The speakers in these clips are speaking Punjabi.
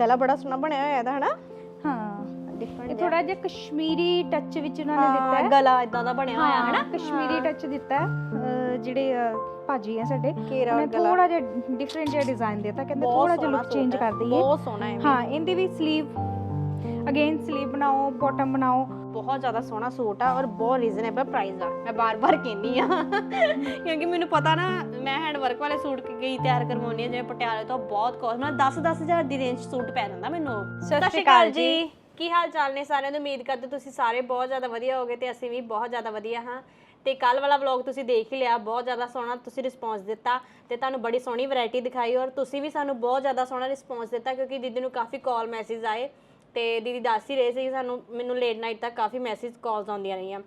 ਗਲਾ ਬੜਾ ਸੋਹਣਾ ਬਣਿਆ ਹੋਇਆ ਇਹਦਾ ਹਨਾ? ਹਾਂ। ਇਹ ਥੋੜਾ ਜਿਹਾ ਕਸ਼ਮੀਰੀ ਟੱਚ ਵਿੱਚ ਉਹਨਾਂ ਨੇ ਦਿੱਤਾ ਹੈ ਗਲਾ ਇਦਾਂ ਦਾ ਬਣਿਆ ਹੋਇਆ ਹਨਾ? ਕਸ਼ਮੀਰੀ ਟੱਚ ਦਿੱਤਾ ਹੈ। ਅਹ ਜਿਹੜੇ ਅਹ, ਭਾਜੀ ਆ ਸਾਡੇ ਘੇਰਾ ਉਹਨੇ ਗਲਾ। ਥੋੜਾ ਜਿਹਾ ਡਿਫਰੈਂਟ ਜਿਹਾ ਡਿਜ਼ਾਈਨ ਦਿੱਤਾ ਕਹਿੰਦੇ ਬਹੁਤ ਥੋੜਾ ਜਿਹਾ ਸੋਹਣਾ ਲੁੱਕ ਚੇਂਜ ਸੂਟ ਹੈ, ਕਰ ਦਈਏ ਬਹੁਤ ਸੋਹਣਾ ਹੈ ਹਾਂ ਇਹਦੀ ਵੀ ਸਲੀਵ ਅਗੇਨ ਸਲੀਵ ਬਣਾਓ ਬਾਟਮ ਬਣਾਓ। ਬਹੁਤ ਜ਼ਿਆਦਾ ਸੋਹਣਾ ਸੂਟ ਆ ਔਰ ਬਹੁਤ ਰੀਜ਼ਨੇਬਲ ਪ੍ਰਾਈਸ ਆ। ਮੈਂ ਬਾਰ-ਬਾਰ ਕਹਿੰਦੀ ਆ। ਕਿਉਂਕਿ ਮੈਨੂੰ ਪਤਾ ਨਾ ਮੈਂ ਹੈਂਡ ਵਰਕ ਵਾਲੇ ਸੂਟ ਗਈ ਤਿਆਰ ਕਰਵਾਉਣੀ ਆ ਜਿਵੇਂ ਪਟਿਆਲੇ ਤੋਂ ਬਹੁਤ ਕੋਸਟ ਮੈਂ 10-10 ਹਜ਼ਾਰ ਦੀ ਰੇਂਜ ਸੂਟ ਪੈ ਜਾਂਦਾ ਮੈਨੂੰ। ਸਤਿ ਸ਼੍ਰੀ ਅਕਾਲ ਜੀ। ਕੀ ਹਾਲ ਚਾਲ ਨੇ ਸਾਰਿਆਂ ਨੂੰ ਉਮੀਦ ਕਰਦੇ ਤੁਸੀਂ ਸਾਰੇ ਬਹੁਤ ਜ਼ਿਆਦਾ ਵਧੀਆ ਹੋਗੇ ਤੇ ਅਸੀਂ ਵੀ ਬਹੁਤ ਜ਼ਿਆਦਾ ਵਧੀਆ ਹਾਂ। ਤੇ ਕੱਲ ਵਾਲਾ ਵਲੌਗ ਤੁਸੀਂ ਦੇਖ ਹੀ ਲਿਆ ਬਹੁਤ ਜ਼ਿਆਦਾ ਸੋਹਣਾ ਤੁਸੀਂ ਰਿਸਪੌਂਸ ਦਿੱਤਾ ਤੇ ਤੁਹਾਨੂੰ ਬੜੀ ਸੋਹਣੀ ਵੈਰਾਈਟੀ ਦਿਖਾਈ ਔਰ ਤੁਸੀਂ ਵੀ ਸਾਨੂੰ ਬਹੁਤ ਜ਼ਿਆਦਾ ਸੋਹਣਾ ਰਿਸਪੌਂਸ ਦਿੱਤਾ ਕਿਉਂਕਿ ਦੀਦੀ ਨੂੰ ਕਾਫੀ ਕਾਲ ਮੈਸੇਜ ਆਏ ਤੇ ਦੀਦੀ ਦੱਸ ਹੀ ਰਹੇ ਸੀ ਸਾਨੂੰ, ਮੈਨੂੰ ਲੇਟ ਨਾਈਟ ਤੱਕ ਕਾਫੀ ਮੈਸੇਜ ਕਾਲਸ ਆਉਂਦੀਆਂ ਰਹੀਆਂ।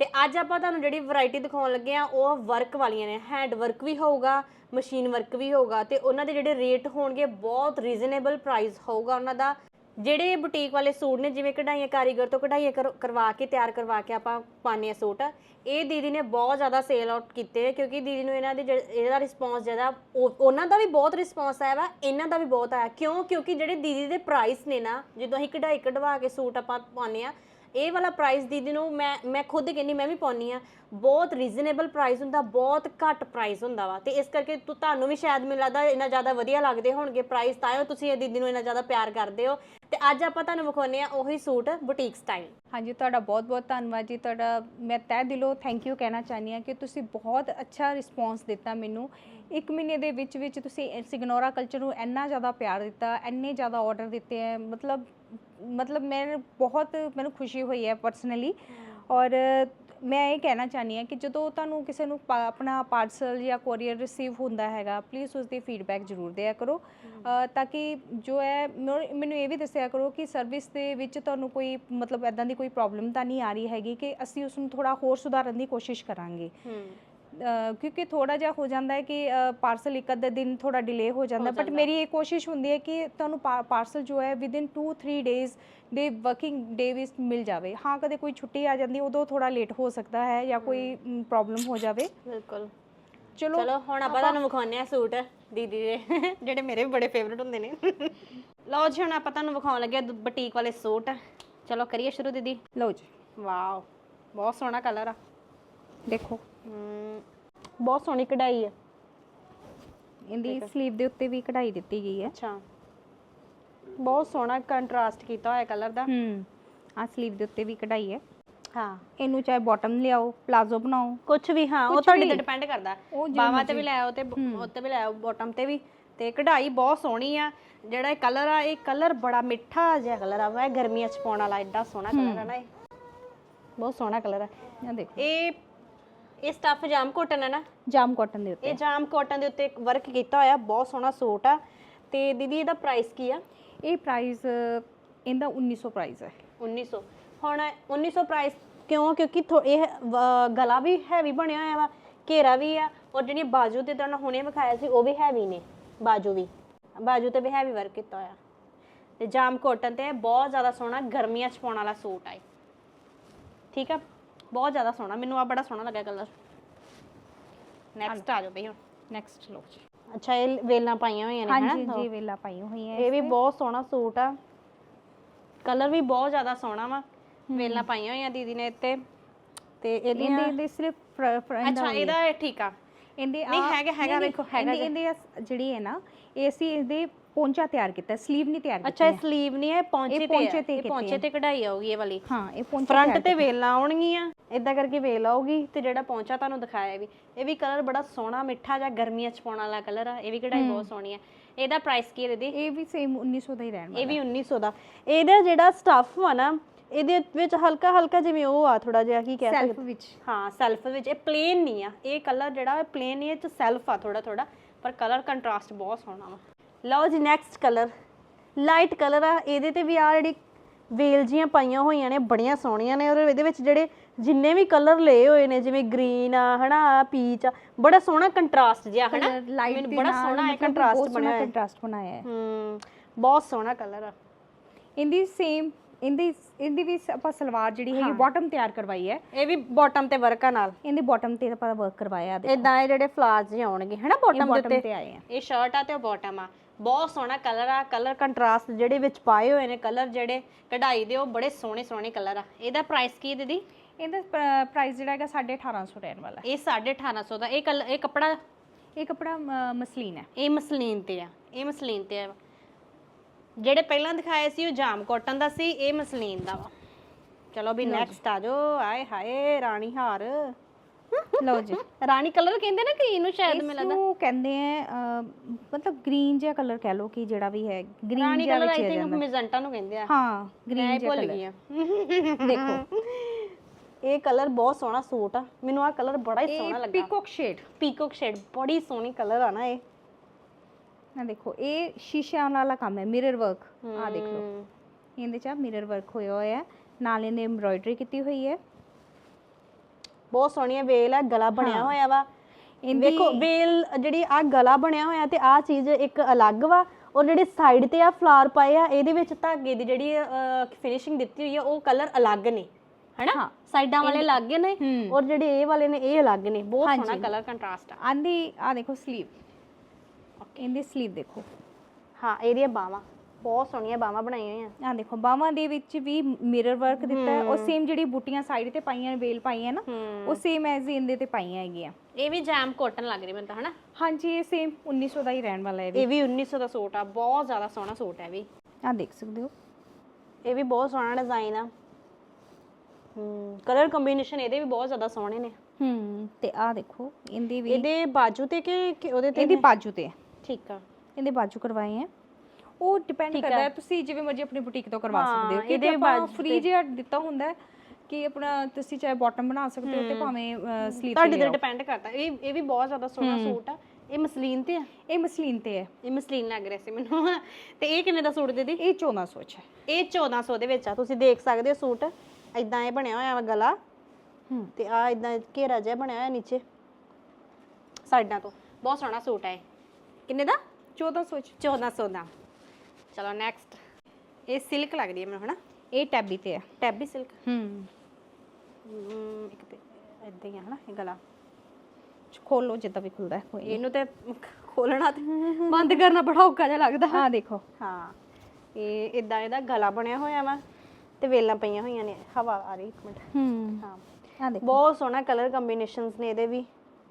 ਤੇ ਅੱਜ ਆਪਾਂ ਤੁਹਾਨੂੰ ਜਿਹੜੀ ਵੈਰਾਈਟੀ ਦਿਖਾਉਣ ਲੱਗੇ ਆ ਉਹ ਵਰਕ ਵਾਲੀਆਂ ਨੇ। ਹੈਂਡ ਵਰਕ ਵੀ ਹੋਊਗਾ ਮਸ਼ੀਨ ਵਰਕ ਵੀ ਹੋਊਗਾ ਤੇ ਉਹਨਾਂ ਦੇ ਜਿਹੜੇ ਰੇਟ ਹੋਣਗੇ, ਬਹੁਤ ਰੀਜ਼ਨੇਬਲ ਪ੍ਰਾਈਸ ਹੋਊਗਾ ਉਹਨਾਂ ਦਾ। ਜਿਹੜੇ ਬੁਟੀਕ ਵਾਲੇ ਸੂਟ ਨੇ, ਜਿਵੇਂ ਕਢਾਈਆਂ ਕਾਰੀਗਰ ਤੋਂ ਕਢਾਈਆਂ ਕਰ- ਕਰਵਾ ਕੇ, ਤਿਆਰ ਕਰਵਾ ਕੇ ਆਪਾਂ ਪਾਉਂਦੇ ਆ ਸੂਟ, ਇਹ ਦੀਦੀ ਨੇ ਬਹੁਤ ਜ਼ਿਆਦਾ ਸੇਲ ਆਊਟ ਕੀਤੇ ਨੇ ਕਿਉਂਕਿ ਦੀਦੀ ਨੂੰ ਇਹਨਾਂ ਦੇ ਜਿਹੜੇ- ਇਹਦਾ ਰਿਸਪੌਂਸ ਜ਼ਿਆਦਾ, ਉਹ- ਉਹਨਾਂ ਦਾ ਵੀ ਬਹੁਤ ਰਿਸਪੌਂਸ ਆਇਆ ਵਾ, ਇਹਨਾਂ ਦਾ ਵੀ ਬਹੁਤ ਆਇਆ, ਕਿਉਂ? ਕਿਉਂਕਿ ਜਿਹੜੇ ਦੀਦੀ ਦੇ ਪ੍ਰਾਈਸ ਨੇ ਨਾ, ਜਦੋਂ ਅਸੀਂ ਕਢਾਈ ਕਢਵਾ ਕੇ ਸੂਟ ਆਪਾਂ ਪਾਉਂਦੇ ਆ ਇਹ ਵਾਲਾ ਪ੍ਰਾਈਸ ਦੀਦੀ ਨੂੰ ਮੈਂ ਮੈਂ ਖੁਦ ਕਹਿੰਦੀ, ਮੈਂ ਵੀ ਪਾਉਣੀ ਆ ਬਹੁਤ ਰੀਜ਼ਨੇਬਲ ਪ੍ਰਾਈਸ ਹੁੰਦਾ, ਬਹੁਤ ਘੱਟ ਪ੍ਰਾਈਸ ਹੁੰਦਾ ਵਾ। ਤੇ ਇਸ ਕਰਕੇ ਤੁ- ਤੁਹਾਨੂੰ ਵੀ ਸ਼ਾਇਦ ਮੈਨੂੰ ਲੱਗਦਾ ਇੰਨਾ ਜ਼ਿਆਦਾ ਵਧੀਆ ਲੱਗਦੇ ਹੋਣਗੇ ਪ੍ਰਾਈਸ ਤਾਂ ਹੀ ਤੁਸੀਂ ਇਹ ਦੀਦੀ ਨੂੰ ਇੰਨਾ ਜ਼ਿਆਦਾ ਪਿਆਰ ਕਰਦੇ ਹੋ। ਤੇ ਅੱਜ ਆਪਾਂ ਤੁਹਾਨੂੰ ਵਿਖਾਉਨੇ ਆ ਉਹੀ ਸੂਟ ਬੁਟੀਕ ਸਟਾਈਲ ਹਾਂਜੀ, ਤੁਹਾਡਾ ਬਹੁਤ-ਬਹੁਤ ਧੰਨਵਾਦ ਜੀ। ਤੁਹਾਡਾ ਮੈਂ ਤਹਿ ਦਿਲੋਂ ਥੈਂਕ ਯੂ ਕਹਿਣਾ ਚਾਹਨੀ ਆ ਕਿ ਤੁਸੀਂ ਬਹੁਤ ਅੱਛਾ ਰਿਸਪੌਂਸ ਦਿੱਤਾ ਮੈਨੂੰ। ਇੱਕ ਮਹੀਨੇ ਦੇ ਵਿੱਚ ਵਿੱਚ ਤੁਸੀਂ ਸਿਗਨੋਰਾ ਕਲਚਰ ਨੂੰ ਇੰਨਾ ਜ਼ਿਆਦਾ ਪਿਆਰ ਦਿੱਤਾ, ਇੰਨੇ ਜ਼ਿਆਦਾ ਆਰਡਰ ਦਿੱਤੇ ਹੈ। ਮਤਲਬ ਮਤਲਬ ਮੈਂ ਬਹੁਤ ਮੈਨੂੰ ਖੁਸ਼ੀ ਹੋਈ ਹੈ ਪਰਸਨਲੀ ਔਰ ਮੈਂ ਇਹ ਕਹਿਣਾ ਚਾਹਨੀ ਹਾਂ ਕਿ ਜਦੋਂ ਤੁਹਾਨੂੰ ਕਿਸੇ ਨੂੰ ਪਾ- ਆਪਣਾ ਪਾਰਸਲ ਜਾਂ ਕੋਰੀਅਰ ਰਿਸੀਵ ਹੁੰਦਾ ਹੈਗਾ ਪਲੀਜ਼ ਉਸ ਦੀ ਫੀਡਬੈਕ ਜ਼ਰੂਰ ਦਿਆ ਕਰੋ। ਅ, ਤਾਂ ਕਿ ਜੋ ਹੈ ਮੈਨੂੰ ਮੈਨੂੰ ਇਹ ਵੀ ਦੱਸਿਆ ਕਰੋ ਕਿ ਸਰਵਿਸ ਦੇ ਵਿੱਚ ਤੁਹਾਨੂੰ ਕੋਈ ਮਤਲਬ ਐਦਾਂ ਦੀ ਕੋਈ ਪ੍ਰੋਬਲਮ ਤਾਂ ਨਹੀਂ ਆ ਰਹੀ ਹੈਗੀ ਕਿ ਅਸੀਂ ਉਸ ਨੂੰ ਥੋੜਾ ਹੋਰ ਸੁਧਾਰਨ ਦੀ ਕੋਸ਼ਿਸ਼ ਕਰਾਂਗੇ। ਹੂੰ। ਕਿਉਂਕਿ ਥੋੜਾ ਜਿਹਾ ਹੋ ਜਾਂਦਾ ਹੈ ਕਿ ਪਾਰਸਲ ਇੱਕ ਅੱਧੇ ਦਿਨ ਥੋੜਾ ਡਿਲੇ ਹੋ ਜਾਂਦਾ ਬਟ ਮੇਰੀ ਇਹ ਕੋਸ਼ਿਸ਼ ਹੁੰਦੀ ਹੈ ਕਿ ਤੁਹਾਨੂੰ ਪਾਰਸਲ ਜੋ ਹੈ ਵਿਦਿਨ 2-3 ਡੇਜ਼ ਦੇ ਵਰਕਿੰਗ ਡੇ ਵਿੱਚ ਮਿਲ ਜਾਵੇ। ਹਾਂ ਕਦੇ ਕੋਈ ਛੁੱਟੀ ਆ ਜਾਂਦੀ ਉਦੋਂ ਥੋੜਾ ਲੇਟ ਹੋ ਸਕਦਾ ਹੈ ਜਾਂ ਕੋਈ ਪ੍ਰੋਬਲਮ ਹੋ ਜਾਵੇ। ਬਿਲਕੁਲ। ਚਲੋ ਚਲੋ ਹੁਣ ਆਪਾਂ ਤੁਹਾਨੂੰ ਵਿਖਾਉਨੇ ਆ ਸੂਟ ਦੀਦੀ ਦੇ ਜਿਹੜੇ ਮੇਰੇ ਵੀ ਬੜੇ ਫੇਵਰਿਟ ਹੁੰਦੇ ਨੇ। ਲਓ ਜੀ ਹੁਣ ਆਪਾਂ ਤੁਹਾਨੂੰ ਵਿਖਾਉਣ ਲੱਗੇ ਬੁਟੀਕ ਵਾਲੇ ਸੂਟ। ਚਲੋ ਕਰੀਏ ਸ਼ੁਰੂ ਦੀਦੀ। ਲਓ ਜੀ। ਵਾਓ ਬਹੁਤ ਸੋਹਣਾ ਕਲਰ ਆ। ਦੇਖੋ। ਹਮ, ਬਹੁਤ ਸੋਹਣੀ ਕਢਾਈ ਆ। ਇਹਦੀ ਸਲੀਵ ਦੇ ਉੱਤੇ ਵੀ ਕਢਾਈ ਦਿੱਤੀ ਗਈ ਹੈ। ਅੱਛਾ। ਬਹੁਤ ਸੋਹਣਾ ਕੰਟਰਾਸਟ ਕੀਤਾ ਹੋਇਆ ਕਲਰ ਦਾ। ਹੂੰ ਆ ਸਲੀਵ ਦੇ ਉੱਤੇ ਵੀ ਕਢਾਈ ਹੈ। ਹਾਂ। ਇਹਨੂੰ ਚਾਹੇ ਬਾਟਮ ਲਿਆਓ ਪਲਾਜ਼ੋ ਬਣਾਓ। ਕੁਝ ਵੀ ਹਾਂ ਉਹ ਕੁਛ ਤੁਹਾਡੇ ਵੀ। ਤੇ ਡਿਪੈਂਡ ਕਰਦਾ। ਉਹ ਜਿਵੇਂ ਬਾਹਾਂ ਤੇ ਵੀ ਲੈ ਆਓ ਤੇ ਉੱਤੇ ਵੀ ਲੈ ਆਓ ਬਾਟਮ ਤੇ ਵੀ। ਤੇ ਕਢਾਈ ਬਹੁਤ ਸੋਹਣੀ ਆ। ਜਿਹੜਾ ਇਹ ਕਲਰ ਆ ਇਹ ਕਲਰ ਬੜਾ ਮਿੱਠਾ ਜਿਹਾ ਕਲਰ ਆ। ਇਹ ਗਰਮੀਆਂ ਚ ਪਾਉਣ ਵਾਲਾ ਐਡਾ ਸੋਹਣਾ ਕਲਰ ਆ ਨਾ ਇਹ। ਬਹੁਤ ਸੋਹਣਾ ਕਲਰ ਆ। ਆ ਦੇਖੋ। ਇਹ ਇਹ ਸਟਫ ਜਾਮ ਕੋਟਨ ਹੈ ਨਾ? ਜਾਮ ਕਾਟਨ ਦੇ ਉੱਤੇ। ਇਹ ਜਾਮ ਕੋਟਨ ਦੇ ਉੱਤੇ ਵਰਕ ਕੀਤਾ ਹੋਇਆ ਬਹੁਤ ਸੋਹਣਾ ਸੂਟ ਆ। ਤੇ ਦੀਦੀ ਇਹਦਾ ਪ੍ਰਾਈਸ ਕੀ ਆ? ਇਹ ਪ੍ਰਾਈਸ ਇਹਦਾ 1900 ਪ੍ਰਾਈਸ ਹੈ। 1900 ਹੁਣ 1900 ਪ੍ਰਾਈਸ ਕਿਉਂ? ਕਿਉਂਕਿ ਥੋ- ਇਹ ਵ- ਗਲਾ ਵੀ ਹੈਵੀ ਬਣਿਆ ਹੋਇਆ ਵਾ ਘੇਰਾ ਵੀ ਆ ਔਰ ਜਿਹੜੀ ਬਾਜੂ ਤੇ ਤੁਹਾਨੂੰ ਹੁਣੇ ਵਿਖਾਇਆ ਸੀ ਉਹ ਵੀ ਹੈਵੀ ਨੇ ਬਾਜੂ ਵੀ। ਬਾਜੂ ਤੇ ਵੀ ਹੈਵੀ ਵਰਕ ਕੀਤਾ ਹੋਇਆ। ਤੇ ਜਾਮ ਕੋਟਨ ਤੇ ਬਹੁਤ ਜ਼ਿਆਦਾ ਸੋਹਣਾ ਗਰਮੀਆਂ ਚ ਪਾਉਣ ਵਾਲਾ ਸੂਟ ਆ ਇਹ। ਠੀਕ ਆ? ਬਹੁਤ ਜ਼ਿਆਦਾ ਸੋਹਣਾ ਮੈਨੂੰ ਆ ਬੜਾ ਸੋਹਣਾ ਲੱਗਾ ਕਲਰ ਨੈਕਸਟ ਆ ਜਾਓ ਬਈ ਹੁਣ। ਨੈਕਸਟ ਲਓ ਜੀ। ਅੱਛਾ ਇਹ ਵੇਲਾਂ ਪਾਈਆਂ ਹੋਈਆਂ ਨੇ ਹਾਂਜੀ ਜੀ ਵੇਲਾ ਪਾਈ ਹੋਈ ਹੈ ਇਹ ਵੀ ਬਹੁਤ ਸੋਹਣਾ ਸੂਟ ਆ। ਕਲਰ ਵੀ ਬਹੁਤ ਜ਼ਿਆਦਾ ਸੋਹਣਾ ਵਾ। ਵੇਲਾਂ ਪਾਈਆਂ ਹੋਈਆਂ ਦੀਦੀ ਨੇ ਇੱਥੇ। ਤੇ ਇਹਦੀਆਂ ਇਹਦੇ ਸਿਰਫ ਅੱਛਾ ਇਹਦਾ ਇਹ ਠੀਕ ਆ। ਇਹਦੇ ਨਹੀਂ, ਹੈਗਾ- ਹੈਗਾ, ਵੇਖੋ, ਹੈਗਾ ਇਹਦੇ ਜਿਹੜੀ ਹੈ ਨਾ ਅਸੀਂ ਇਹਦੇ ਪੌਂਚਾ ਤਿਆਰ ਕੀਤਾ ਸਲੀਵ ਨਹੀਂ ਤਿਆਰ ਅੱਛਾ ਕੀਤੀ ਇਹ ਸਲੀਵ ਨਹੀਂ ਹੈ ਪੌਂਚੇ ਤੇ ਪੌਂਚੇ। ਤੇ ਕੀਤੀ ਪੌਂਚੇ ਤੇ ਕਢਾਈ ਆਊਗੀ ਇਹ ਵਾਲੀ। ਹਾਂ ਇਹ ਪੌਂਚਾ ਫਰੰਟ ਤੇ ਵੇਲਾਂ ਆਉਣਗੀਆਂ ਇਦਾਂ ਕਰਕੇ ਵੇਲ ਆਊਗੀ ਤੇ ਜਿਹੜਾ ਪੌਂਚਾ ਤੁਹਾਨੂੰ ਦਿਖਾਇਆ ਵੀ। ਇਹ ਵੀ ਕਲਰ ਬੜਾ ਸੋਹਣਾ ਮਿੱਠਾ ਜਿਹਾ ਗਰਮੀਆਂ ਚ ਪਾਉਣ ਵਾਲਾ ਕਲਰ ਆ। ਇਹ ਵੀ ਕਢਾਈ ਬਹੁਤ ਸੋਹਣੀ ਆ ਇਹਦਾ ਪ੍ਰਾਈਸ ਕੀ ਹੈ ਦੀਦੀ? ਇਹ ਵੀ ਸੇਮ 1900 ਦਾ ਹੀ ਰਹਿਣ ਇਹ ਵੀ 1900 ਦਾ। ਇਹਦਾ ਜਿਹੜਾ ਸਟਫ ਆ ਨਾ ਇਹਦੇ ਵਿੱਚ ਹਲਕਾ ਹਲਕਾ ਜਿਵੇਂ ਉਹ ਆ ਥੋੜਾ ਜਿਹਾ ਕੀ ਕਹਿ ਸੈਲਫ ਸਕਦੇ? ਵਿੱਚ। ਹਾਂ ਸੈਲਫ ਵਿੱਚ। ਇਹ ਪਲੇਨ ਨਹੀਂ ਆ। ਇਹ ਕਲਰ ਜਿਹੜਾ ਪਲੇਨ ਨਹੀਂ ਇਹ ਚ ਸੈਲਫ ਆ ਥੋੜਾ ਥੋੜਾ ਪਰ ਕਲਰ ਕੰਟਰਾਸਟ ਬਹੁਤ ਸੋਹਣਾ ਵਾ। ਲਓ ਜੀ ਨੈਕਸਟ ਕਲਰ ਲਾਈਟ ਕਲਰ ਆ ਇਹਦੇ ਤੇ ਵੀ ਆ ਜਿਹੜੀ ਵੇਲ ਜੀਆਂ ਪਾਈਆਂ ਹੋਈਆਂ ਨੇ ਬੜੀਆਂ ਸੋਹਣੀਆਂ ਨੇ। ਔਰ ਇਹਦੇ ਵਿੱਚ ਜਿਹੜੇ ਜਿੰਨੇ ਵੀ ਕਲਰ ਲਏ ਹੋਏ ਨੇ ਜਿਵੇਂ ਗ੍ਰੀਨ ਆ ਹਨਾ ਪੀਚ ਆ ਬੜਾ ਸੋਹਣਾ ਕੰਟਰਾਸਟ ਜਿਹਾ ਹਨਾ? ਲਾਈਟ ਮੈਨੂੰ ਬੜਾ ਸੋਹਣਾ ਹੈ ਕੰਟਰਾਸਟ ਬਣਿਆ ਹੋਇਆ। ਕੰਟਰਾਸਟ ਬਣਾਇਆ ਹੈ। ਹੂੰ ਬਹੁਤ ਸੋਹਣਾ ਕਲਰ ਆ। ਇਹਦੀ ਸੇਮ ਇਹਦੀ ਇਹਦੀ ਵੀ ਆਪਾਂ ਸਲਵਾਰ ਜਿਹੜੀ ਹੈਗੀ ਬਾਟਮ ਤਿਆਰ ਕਰਵਾਈ ਹੈ। ਇਹ ਵੀ ਬਾਟਮ ਤੇ ਵਰਕ ਨਾਲ। ਇਹਦੇ ਬਾਟਮ ਤੇ ਆਪਾਂ ਵਰਕ ਕਰਵਾਇਆ ਇਦਾਂ ਇਹ ਜਿਹੜੇ ਫਲਾਰਸ ਜਿਹੇ ਆਉਣਗੇ ਹਨਾ ਬਾਟਮ ਦੇ ਉੱਤੇ? ਤੇ ਆਏ ਆ। ਇਹ ਸ਼ਰਟ ਆ ਤੇ ਬਾਟਮ ਆ। ਬਹੁਤ ਸੋਹਣਾ ਕਲਰ ਆ ਕਲਰ ਕੰਟਰਾਸਟ ਜਿਹੜੇ ਵਿੱਚ ਪਾਏ ਹੋਏ ਨੇ ਕਲਰ ਜਿਹੜੇ ਕਢਾਈ ਦੇ ਉਹ ਬੜੇ ਸੋਹਣੇ ਸੋਹਣੇ ਕਲਰ ਆ। ਇਹਦਾ ਪ੍ਰਾਈਸ ਕੀ ਹੈ ਦੀਦੀ? ਇਹਦਾ ਪ੍ਰਾਈਸ ਜਿਹੜਾ ਹੈਗਾ 1850 ਰਹਿਣ ਵਾਲਾ। ਇਹ 1850 ਦਾ। ਇਹ ਕਲ ਇਹ ਕੱਪੜਾ? ਇਹ ਕਪੜਾ ਮਸਲੀਨ ਹੈ। ਇਹ ਮਸਲੀਨ ਤੇ ਆ। ਇਹ ਮਸਲੀਨ ਤੇ ਆ। ਜਿਹੜੇ ਪਹਿਲਾਂ ਦਿਖਾਏ ਸੀ ਉਹ ਜਾਮ ਕਾਟਨ ਦਾ ਸੀ ਇਹ ਮਸਲੀਨ ਦਾ ਵਾ। ਚਲੋ ਵੀ ਨੈਕਸਟ ਆ ਜਾਓ। ਆਏ ਹਾਏ ਰਾਣੀ ਹਾਰ। ਲਓ ਜੀ। ਰਾਣੀ ਕਲਰ ਕਹਿੰਦੇ ਨਾ ਕਿ ਇਹਨੂੰ ਸ਼ਾਇਦ ਮੈਨੂੰ ਲੱਗਦਾ। ਇਹਨੂੰ ਕਹਿੰਦੇ ਆ ਮਤਲਬ ਗ੍ਰੀਨ ਜਿਹਾ ਕਲਰ ਕਹਿ ਲਓ ਕਿ ਜਿਹੜਾ ਵੀ ਹੈ ਗ੍ਰੀਨ ਰਾਣੀ ਜਿਹਾ ਕਲਰ ਵਿੱਚ ਆਈ ਆ ਥਿੰਕ ਜਾਂਦਾ ਮੈਜੈਂਟਾ ਨੂੰ ਕਹਿੰਦੇ ਆ। ਹਾਂ ਮੈਂ ਗ੍ਰੀਨ ਇਹ ਜਿਹਾ ਭੁੱਲ ਗਈ ਆ। ਦੇਖੋ। ਇਹ ਕਲਰ ਬਹੁਤ ਸੋਹਣਾ ਸੂਟ ਆ। ਮੈਨੂੰ ਆ ਕਲਰ ਬੜਾ ਹੀ ਸੋਹਣਾ ਇਹ ਲੱਗਾ ਪੀਕੋਕ ਸ਼ੇਡ ਪੀਕੋਕ ਸ਼ੇਡ ਬੜੀ ਸੋਹਣੀ ਕਲਰ ਆ ਨਾ ਇਹ। ਆ ਦੇਖੋ ਇਹ ਸ਼ੀਸ਼ਿਆਂ ਵਾਲਾ ਕੰਮ ਹੈ ਮਿਰਰ ਵਰਕ ਆ ਦੇਖ ਲਓ। ਹਮ, ਇਹਦੇ ਚ ਮਿਰਰ ਵਰਕ ਹੋਇਆ ਹੋਇਆ ਹੈ। ਨਾਲ ਇਹਨੇ ਐਮਬ੍ਰੋਇਡਰੀ ਕੀਤੀ ਹੋਈ ਹੈ। ਬਹੁਤ ਸੋਹਣੀ ਵੇਲ ਆ ਗਲਾ ਬਣਿਆ ਹੋਇਆ ਵਾ। ਵੇਖੋ ਵੇਲ ਜਿਹੜੀ ਆ ਗਲਾ ਬਣਿਆ ਹੋਇਆ ਤੇ ਆ ਚੀਜ਼ ਇੱਕ ਅਲੱਗ ਵਾ। ਔਰ ਜਿਹੜੇ ਸਾਈਡ ਤੇ ਆ ਫਲਾਰ ਪਾਏ ਆ ਇਹਦੇ ਵਿੱਚ ਧਾਗੇ ਦੀ ਜਿਹੜੀ ਫਿਨਿਸ਼ਿੰਗ ਦਿੱਤੀ ਹੋਈ ਆ ਉਹ ਕਲਰ ਅਲੱਗ ਨੇ। ਹਨਾ? ਹਾਂ। ਸਾਈਡਾਂ ਵਾਲੇ ਅਲੱਗ ਨੇ। ਹੂੰ। ਔਰ ਜਿਹੜੇ ਇਹ ਵਾਲੇ ਨੇ ਇਹ ਅਲੱਗ ਨੇ। ਬਹੁਤ। ਸੋਹਣਾ ਕਲਰ ਕੰਟਰਾਸਟ ਆ। ਆਂਦੀ ਆ ਦੇਖੋ ਸਲੀਵ ਇਹਦੀ ਸਲੀਵ ਦੇਖੋ। ਹਾਂ ਇਹਦੀਆਂ ਬਾਵਾਂ ਬਹੁਤ ਸੋਹਣੀਆਂ ਬਾਵਾਂ ਬਣਾਈਆਂ ਹੋਈਆਂ। ਆ ਦੇਖੋ ਬਾਹਾਂ ਦੇ ਵਿੱਚ ਵੀ ਮਿਰਰ ਵਰਕ ਦਿੱਤਾ ਹੈ। ਔਰ ਸੇਮ ਜਿਹੜੀ ਬੂਟੀਆਂ ਸਾਈਡ ਤੇ ਪਾਈਆਂ ਨੇ ਵੇਲ ਪਾਈਆਂ ਨਾ ਉਹ ਸੇਮ ਐਜ਼ ਇਹਦੇ ਤੇ ਪਾਈਆਂ ਹੈਗੀਆਂ। ਇਹ ਵੀ ਜੈਮ ਕਾਟਨ ਲੱਗ ਰਹੀ ਮੈਨੂੰ ਤਾਂ ਹਨਾ? ਹਾਂਜੀ ਇਹ ਸੇਮ 1900 ਦਾ ਹੀ ਰਹਿਣ ਵਾਲਾ ਹੈ ਇਹ ਵੀ 1900 ਦਾ ਸੂਟ ਆ ਬਹੁਤ ਜ਼ਿਆਦਾ ਸੋਹਣਾ ਸੂਟ ਹੈ ਵੀ। ਆ ਦੇਖ ਸਕਦੇ ਹੋ। ਇਹ ਵੀ ਬਹੁਤ ਸੋਹਣਾ ਡਿਜ਼ਾਈਨ ਆ। ਹੂੰ ਕਲਰ ਕੰਬੀਨੇਸ਼ਨ ਇਹਦੇ ਵੀ ਬਹੁਤ ਜ਼ਿਆਦਾ ਸੋਹਣੇ ਨੇ। ਹੂੰ ਤੇ ਆ ਦੇਖੋ ਇਹਦੀ ਵੀ ਇਹਦੇ ਬਾਜੂ ਤੇ ਕਿ ਉਹਦੇ ਤੇ ਇਹਦੀ? ਬਾਜੂ ਤੇ। ਠੀਕ ਆ। ਇਹਦੇ ਬਾਜੂ ਕਰਵਾਏ ਹੈ ਉਹ ਡਿਪੈਂਡ ਠੀਕ ਕਰਦਾ ਹੈ। ਹੈ ਤੁਸੀਂ ਜਿਵੇਂ ਮਰਜ਼ੀ ਆਪਣੀ ਬੁਟੀਕ ਤੋਂ ਕਰਵਾ ਹਾਂ, ਸਕਦੇ ਹੋ। ਇਹਦੇ ਇਹਦੇ ਬਾਜੂ ਫ੍ਰੀ ਜਿਹਾ ਦਿੱਤਾ ਹੁੰਦਾ ਹੈ ਕਿ ਆਪਣਾ ਤੁਸੀਂ ਚਾਹੇ ਬਾਟਮ ਬਣਾ ਸਕਦੇ ਹੋ ਤੇ ਭਾਵੇਂ ਸਲੀਵ ਤੁਹਾਡੇ ਤੇ ਡਿਪੈਂਡ ਕਰਦਾ। ਇਹ ਇਹ ਵੀ ਬਹੁਤ ਜ਼ਿਆਦਾ ਸੋਹਣਾ ਸੂਟ ਆ। ਇਹ ਮਸਲੀਨ ਤੇ ਆ? ਇਹ ਮਸਲੀਨ ਤੇ ਹੈ। ਇਹ ਮਸਲੀਨ ਲੱਗ ਰਿਹਾ ਸੀ ਮੈਨੂੰ। ਤੇ ਇਹ ਕਿੰਨੇ ਦਾ ਸੂਟ ਦੀਦੀ? ਇਹ 1400 ਚ ਹੈ। ਇਹ 1400 ਦੇ ਵਿੱਚ ਆ। ਤੁਸੀਂ ਦੇਖ ਸਕਦੇ ਹੋ ਸੂਟ। ਇਦਾਂ ਇਹ ਬਣਿਆ ਹੋਇਆ ਵਾ ਗਲਾ। ਹੂੰ। ਤੇ ਆ ਇਦਾਂ ਘੇਰਾ ਜਿਹਾ ਬਣਿਆ ਹੋਇਆ ਨੀਚੇ। ਸਾਈਡਾਂ ਤੋਂ। ਬਹੁਤ ਸੋਹਣਾ ਸੂਟ ਹੈ ਇਹ। ਕਿੰਨੇ ਦਾ? 1400 ਚ। 1400 ਦਾ। ਚਲੋ ਨੈਕਸਟ ਇਹ ਸਿਲਕ ਲੱਗ ਰਹੀ ਹੈ ਮੈਨੂੰ ਹਨਾ? ਇਹ ਟੈਬੀ ਤੇ ਹੈ ਟੈਬੀ ਸਿਲਕ ਹੂੰ। ਇੱਕ ਤੇ ਇਦਾਂ ਹੀ ਆ ਹਨਾ ਇਹ ਗਲਾ। ਖੋਲੋ ਜਿੱਦਾਂ ਵੀ ਖੁੱਲਦਾ ਹੈ ਕੋਈ ਇਹਨੂੰ ਤੇ ਖੋਲਣਾ ਤੇ ਬੰਦ ਕਰਨਾ ਬੜਾ ਔਖਾ ਜਿਹਾ ਲੱਗਦਾ। ਆ ਦੇਖੋ। ਹਾਂ ਇਹ ਇਦਾਂ ਇਹਦਾ ਗਲਾ ਬਣਿਆ ਹੋਇਆ ਵਾ ਤੇ ਵੇਲਾਂ ਪਈਆਂ ਹੋਈਆਂ ਨੇ ਹਵਾ ਆ ਰਹੀ ਇੱਕ ਮਿੰਟ। ਹੂੰ। ਹਾਂ। ਆ ਦੇਖੋ। ਬਹੁਤ ਸੋਹਣਾ ਕਲਰ ਕੰਬੀਨੇਸ਼ਨਸ ਨੇ ਇਹਦੇ ਵੀ।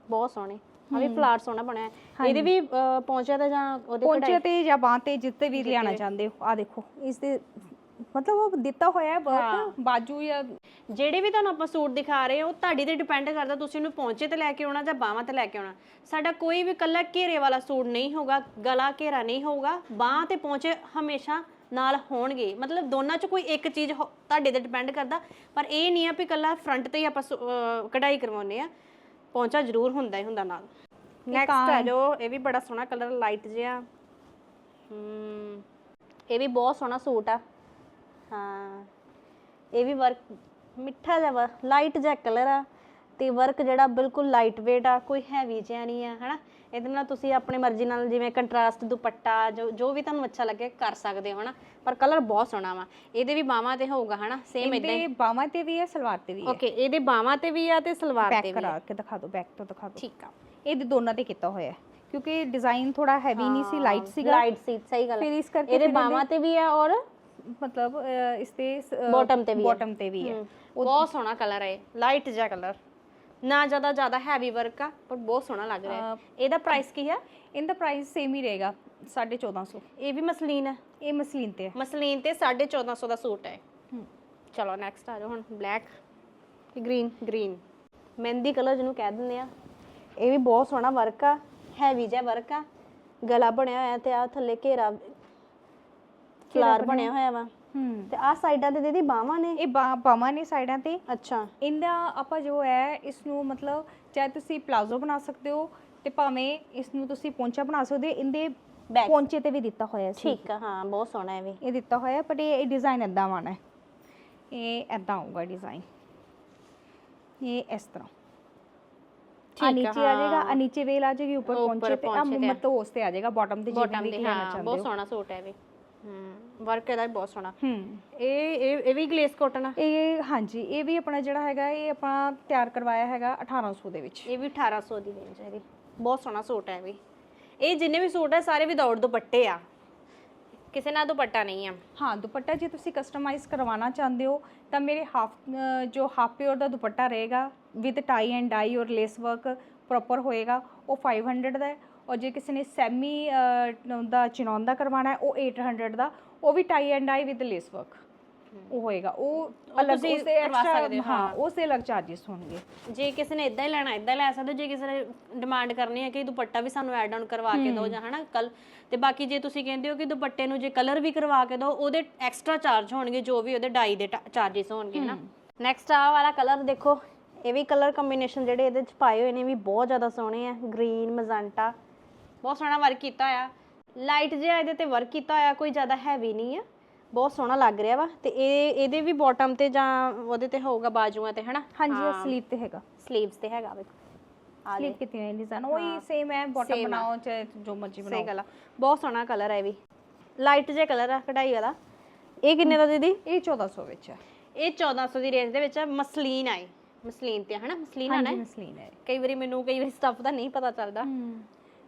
ਬਹੁਤ ਸੋਹਣੇ। ਆ ਵੀ ਫਲਾਰ ਸੋਹਣਾ ਬਣਿਆ ਹੈ। ਇਹਦੇ ਵੀ ਅਹ, ਪਹੁੰਚਿਆ ਤਾਂ ਜਾਂ ਉਹਦੇ ਪੌਂਚੇ ਤੇ ਜਾਂ ਬਾਹ ਤੇ ਜਿੱਤੇ ਵੀ ਲਿਆਣਾ ਚਾਹੁੰਦੇ ਹੋ। ਆ ਦੇਖੋ ਇਸ ਦੇ ਮਤਲਬ ਉਹ ਦਿੱਤਾ ਹੋਇਆ ਹੈ ਵਰਕ ਬਾਜੂ ਜਾਂ ਜਿਹੜੇ ਵੀ ਤੁਹਾਨੂੰ ਆਪਾਂ ਸੂਟ ਦਿਖਾ ਰਹੇ ਹਾਂ ਉਹ ਤੁਹਾਡੀ ਤੇ ਡਿਪੈਂਡ ਕਰਦਾ ਤੁਸੀਂ ਉਹਨੂੰ ਪਹੁੰਚੇ ਤੇ ਲੈ ਕੇ ਆਉਣਾ ਜਾਂ ਬਾਹਾਂ ਤੇ ਲੈ ਕੇ ਆਉਣਾ। ਸਾਡਾ ਕੋਈ ਵੀ ਕੱਲਾ ਘੇਰੇ ਵਾਲਾ ਸੂਟ ਨਹੀਂ ਹੋਗਾ ਗਲਾ ਘੇਰਾ ਨਹੀਂ ਹੋਊਗਾ। ਬਾਹਾਂ ਤੇ ਪਹੁੰਚੇ ਹਮੇਸ਼ਾ ਨਾਲ ਹੋਣਗੇ। ਮਤਲਬ ਦੋਨਾਂ ਚ ਕੋਈ ਇੱਕ ਚੀਜ਼ ਹੋ- ਤੁਹਾਡੇ ਤੇ ਡਿਪੈਂਡ ਕਰਦਾ। ਪਰ ਇਹ ਨਹੀਂ ਆ ਵੀ ਕੱਲਾ ਫਰੰਟ ਤੇ ਹੀ ਆਪਾਂ ਸੂ- ਅਹ ਕਢਾਈ ਕਰਵਾਉਂਦੇ ਆ। ਪਹੁੰਚਾ ਜ਼ਰੂਰ ਹੁੰਦਾ ਹੀ ਹੁੰਦਾ ਨਾਲ। ਨੈਕਸਟ ਆ ਜੋ ਇਹ ਵੀ ਬੜਾ ਸੋਹਣਾ ਕਲਰ ਲਾਈਟ ਜਿਹਾ। ਹਮ ਇਹ ਵੀ ਬਹੁਤ ਸੋਹਣਾ ਸੂਟ ਆ। ਹਾਂ ਇਹ ਵੀ ਵਰਕ ਮਿੱਠਾ ਜਿਹਾ ਲਾਈਟ ਜਿਹਾ ਕਲਰ ਆ। ਤੇ ਵਰਕ ਜਿਹੜਾ ਬਿਲਕੁਲ ਲਾਈਟ weight ਆ ਕੋਈ ਹੈਵੀ ਜਿਹਾ ਨਹੀਂ ਆ ਹਨਾ? ਇਹਦੇ ਨਾਲ ਤੁਸੀਂ ਆਪਣੀ ਮਰਜ਼ੀ ਨਾਲ ਜਿਵੇਂ ਕੰਟਰਾਸਟ ਦੁਪੱਟਾ ਜੋ ਜੋ ਵੀ ਤੁਹਾਨੂੰ ਅੱਛਾ ਲੱਗੇ ਕਰ ਸਕਦੇ ਹੋ ਹਨਾ? ਪਰ ਕਲਰ ਬਹੁਤ ਸੋਹਣਾ ਵਾ। ਇਹਦੇ ਵੀ ਬਾਹਾਂ ਤੇ ਹੋਊਗਾ ਹਨਾ? ਸੇਮ ਇਦਾਂ ਇਹਦੇ ਬਾਹਾਂ ਤੇ ਵੀ ਹੈ ਸਲਵਾਰ ਤੇ ਵੀ ਹੈ ਓਕੇ ਇਹਦੇ ਬਾਹਾਂ ਤੇ ਵੀ ਆ ਤੇ ਸਲਵਾਰ ਤੇ ਬੈਕ ਵੀ ਕਰਾ ਕੇ ਦਿਖਾ ਦਿਓ ਬੈਕ ਤੋਂ ਦਿਖਾ ਦਿਓ ਠੀਕ ਆ। ਇਹਦੇ ਦੋਨਾਂ ਤੇ ਕੀਤਾ ਹੋਇਆ ਹੈ ਕਿਉਂਕਿ ਡਿਜ਼ਾਈਨ ਥੋੜਾ ਹੈਵੀ ਨਹੀਂ ਸੀ ਲਾਈਟ ਸੀਗਾ। ਲਾਈਟ ਸੀ ਸਹੀ ਗੱਲ ਫਿਰ। ਇਸ ਕਰਕੇ ਇਹਦੇ ਬਾਹਾਂ ਤੇ ਵੀ ਆ ਔਰ ਮਤਲਬ ਇਸ ਤੇ Bottom ਤੇ ਵੀ। ਬਾਟਮ ਤੇ ਵੀ ਹੈ ਬਹੁਤ ਸੋਹਣਾ ਕਲਰ ਹੈ ਲਾਈਟ ਜਿਹਾ ਕਲਰ ਨਾ ਜ਼ਿਆਦਾ ਜ਼ਿਆਦਾ ਹੈਵੀ ਵਰਕ ਆ ਪਰ ਬਹੁਤ ਸੋਹਣਾ ਲੱਗ ਰਿਹਾ ਹੈ। ਇਹਦਾ ਪ੍ਰਾਈਸ ਕੀ ਆ? ਇਹਦਾ ਪ੍ਰਾਈਸ ਸੇਮ ਹੀ ਰਹੇਗਾ 1450 ਇਹ ਵੀ ਮਸਲੀਨ ਹੈ ਇਹ ਮਸਲੀਨ ਤੇ ਹੈ ਮਸਲੀਨ ਤੇ 1450 ਦਾ ਸੂਟ ਹੈ। ਚਲੋ ਨੈਕਸਟ ਆ ਜਾਓ ਹੁਣ ਬਲੈਕ ਤੇ ਗ੍ਰੀਨ ਗ੍ਰੀਨ ਮਹਿੰਦੀ ਕਲਰ ਜਿਹਨੂੰ ਕਹਿ ਦਿੰਦੇ ਆ। ਇਹ ਵੀ ਬਹੁਤ ਸੋਹਣਾ ਵਰਕ ਆ ਹੈਵੀ ਜਿਹਾ ਵਰਕ ਆ। ਗਲਾ ਬਣਿਆ ਹੋਇਆ ਤੇ ਆ ਥੱਲੇ ਘੇਰਾ ਫਲਾਰ ਬਣਿਆ ਹੋਇਆ ਵਾ। ਹੂੰ ਤੇ ਆ ਸਾਈਡਾਂ ਤੇ ਦੀਦੀ ਬਾਹਾਂ ਨੇ? ਇਹ ਬਾਹਾਂ ਨੇ ਸਾਈਡਾਂ ਤੇ। ਅੱਛਾ। ਇਹਦਾ ਆਪਾਂ ਜੋ ਹੈ ਇਸ ਨੂੰ ਮਤਲਬ ਚਾਹੇ ਤੁਸੀਂ ਪਲਾਜ਼ੋ ਬਣਾ ਸਕਦੇ ਹੋ ਤੇ ਭਾਵੇਂ ਇਸ ਨੂੰ ਤੁਸੀਂ ਪੌਂਚਾ ਬਣਾ ਸਕਦੇ ਹੋ ਇਹਦੇ. ਪੌਂਚੇ ਤੇ ਵੀ ਦਿੱਤਾ ਹੋਇਆ ਸੀ। ਠੀਕ ਆ ਹਾਂ ਬਹੁਤ ਸੋਹਣਾ ਹੈ ਵੀ। ਇਹ ਦਿੱਤਾ ਹੋਇਆ ਪਰ ਇਹ ਡਿਜ਼ਾਈਨ ਐਦਾਂ ਆਉਣਾ ਹੈ। ਇਹ ਐਦਾਂ ਆਊਗਾ ਡਿਜ਼ਾਈਨ ਇਹ ਇਸ ਤਰ੍ਹਾਂ। ਆ ਠੀਕ ਆ, ਨੀਚੇ ਆ ਜਾਏਗਾ ਆ ਨੀਚੇ ਵੇਲ ਆ ਜਾਏਗੀ ਉੱਪਰ ਪੌਂਚੇ ਤੇ ਆ। ਮਤਲਬ ਉਸ ਤੇ ਆ ਜਾਏਗਾ ਬਾਟਮ ਤੇ ਜਿਵੇਂ ਵੀ ਹਾਂ ਚਾਹੁੰਦੇ ਬਹੁਤ ਸੋਹਣਾ ਸੂਟ ਹੈ ਵੀ। ਹੂੰ ਵਰਕ ਇਹਦਾ ਵੀ ਬਹੁਤ ਸੋਹਣਾ। ਹੂੰ। ਇਹ ਇਹ ਇਹ ਵੀ ਗਲੇਸ ਕਾਟਨ ਆ? ਇਹ ਹਾਂਜੀ ਇਹ ਵੀ ਆਪਣਾ ਜਿਹੜਾ ਹੈਗਾ ਇਹ ਆਪਾਂ ਤਿਆਰ ਕਰਵਾਇਆ ਹੈਗਾ 1800 ਦੇ ਵਿੱਚ। ਇਹ ਵੀ 1800 ਦੀ ਰੇਂਜ ਹੈ ਇਹਦੀ। ਬਹੁਤ ਸੋਹਣਾ ਸੂਟ ਹੈ ਇਹ ਵੀ। ਇਹ ਜਿੰਨੇ ਵੀ ਸੂਟ ਆ ਸਾਰੇ ਵਿਦਆਊਟ ਦੁਪੱਟੇ ਆ। ਕਿਸੇ ਨਾਲ ਦੁਪੱਟਾ ਨਹੀਂ ਆ। ਹਾਂ ਦੁਪੱਟਾ ਜੇ ਤੁਸੀਂ ਕਸਟਮਾਈਜ਼ ਕਰਵਾਉਣਾ ਚਾਹੁੰਦੇ ਹੋ ਤਾਂ ਮੇਰੇ ਹਾਫ ਜੋ ਹਾਫ ਪਿਓਰ ਦਾ ਦੁਪੱਟਾ ਰਹੇਗਾ ਵਿਦ ਟਾਈ ਐਂਡ ਡਾਈ ਔਰ ਲੇਸ ਵਰਕ ਪ੍ਰੋਪਰ ਹੋਏਗਾ ਉਹ 500 ਦਾ ਹੈ। ਔਰ ਜੇ ਕਿਸੇ ਨੇ ਸੈਮੀ ਦਾ ਚਿਨੌਨ ਦਾ ਕਰਵਾਣਾ ਹੈ ਉਹ 800 ਦਾ ਉਹ ਵੀ tie and I with lace work ਉਹ ਹੋਏਗਾ। ਉਹ ਅਲੱਗ ਉਸ ਤੇ ਕਰਵਾ ਹਾਂ ਉਸ ਦੇ ਅਲੱਗ ਚਾਰजेस ਹੋਣਗੇ। ਜੇ ਕਿਸੇ ਨੇ ਇਦਾਂ ਹੀ ਲੈਣਾ ਇਦਾਂ ਲੈ ਸਕਦੇ ਜੇ ਕਿਸੇ ਨੇ ਡਿਮਾਂਡ ਕਰਨੀ ਹੈ ਕਿ ਦੁਪੱਟਾ ਵੀ ਸਾਨੂੰ ਐਡ ਆਨ ਕਰਵਾ ਕੇ ਦਿਓ ਜਾਂ ਹਨਾ ਕਲ ਤੇ ਬਾਕੀ ਜੇ ਤੁਸੀਂ ਕਹਿੰਦੇ ਹੋ ਕਿ ਦੁਪੱਟੇ ਨੂੰ ਜੇ ਕਲਰ ਵੀ ਕਰਵਾ ਕੇ ਦਿਓ ਉਹਦੇ ਐਕਸਟਰਾ ਚਾਰਜ ਹੋਣਗੇ ਜੋ ਵੀ ਉਹਦੇ ਡਾਈ ਦੇ ਚਾਰजेस ਹੋਣਗੇ ਹਨਾ। ਨੈਕਸਟ ਆ ਵਾਲਾ ਕਲਰ ਦੇਖੋ ਇਹ ਵੀ ਕਲਰ ਕੰਬੀਨੇਸ਼ਨ ਜਿਹੜੇ ਇਹਦੇ ਚ ਪਾਏ ਹੋਏ ਨੇ ਵੀ ਬਹੁਤ ਜ਼ਿਆਦਾ ਸੋਹਣੇ ਆ। ਗ੍ਰੀਨ ਮਜਾਂਟਾ ਬਹੁਤ ਸੋਹਣਾ ਵਰਕ ਕੀਤਾ ਆ ਲਾਈਟ ਜਿਹਾ ਇਹਦੇ ਤੇ ਵਰਕ ਕੀਤਾ ਹੋਇਆ ਕੋਈ ਜ਼ਿਆਦਾ ਹੈਵੀ ਨਹੀਂ ਆ। ਬਹੁਤ ਸੋਹਣਾ ਲੱਗ ਰਿਹਾ ਵਾ। ਤੇ ਇਹ ਇਹਦੇ ਵੀ ਬਾਟਮ ਤੇ ਜਾਂ ਉਹਦੇ ਤੇ ਹੋਊਗਾ ਬਾਜੂਆਂ ਤੇ ਹਨਾ? ਹਾਂਜੀ ਸਲੀਪ ਤੇ ਹੈਗਾ। ਸਲੀਵਸ ਤੇ ਹੈਗਾ ਵੇਖੋ। ਆ ਸਲੀਪ ਕੀਤੀ ਹੋਈ ਡਿਜ਼ਾਈਨ ਉਹੀ ਸੇਮ ਹੈ ਬਾਟਮ। ਬਣਾਓ ਚਾਹੇ ਜੋ ਮਰਜ਼ੀ ਸਹੀ ਬਣਾਓ। ਗੱਲ ਆ। ਬਹੁਤ ਸੋਹਣਾ ਕਲਰ ਹੈ ਇਹ ਵੀ। ਲਾਈਟ ਜਿਹਾ ਕਲਰ ਆ ਕਢਾਈ ਵਾਲਾ। ਇਹ ਕਿੰਨੇ ਦਾ ਦੀਦੀ? ਇਹ 1400 ਵਿੱਚ ਹੈ ਇਹ 1400 ਦੀ ਰੇਂਜ ਦੇ ਵਿੱਚ ਮਸਲੀਨ ਆਏ ਮਸਲੀਨ ਤੇ ਹਨਾ? ਮਸਲੀਨ ਆਣਾ ਹਾਂਜੀ ਮਸਲੀਨ ਹੈ ਕਈ ਵਾਰੀ ਮੈਨੂੰ ਕਈ ਵਾਰੀ ਸਟਫ ਦਾ ਨਹੀਂ ਪਤਾ ਚੱਲਦਾ।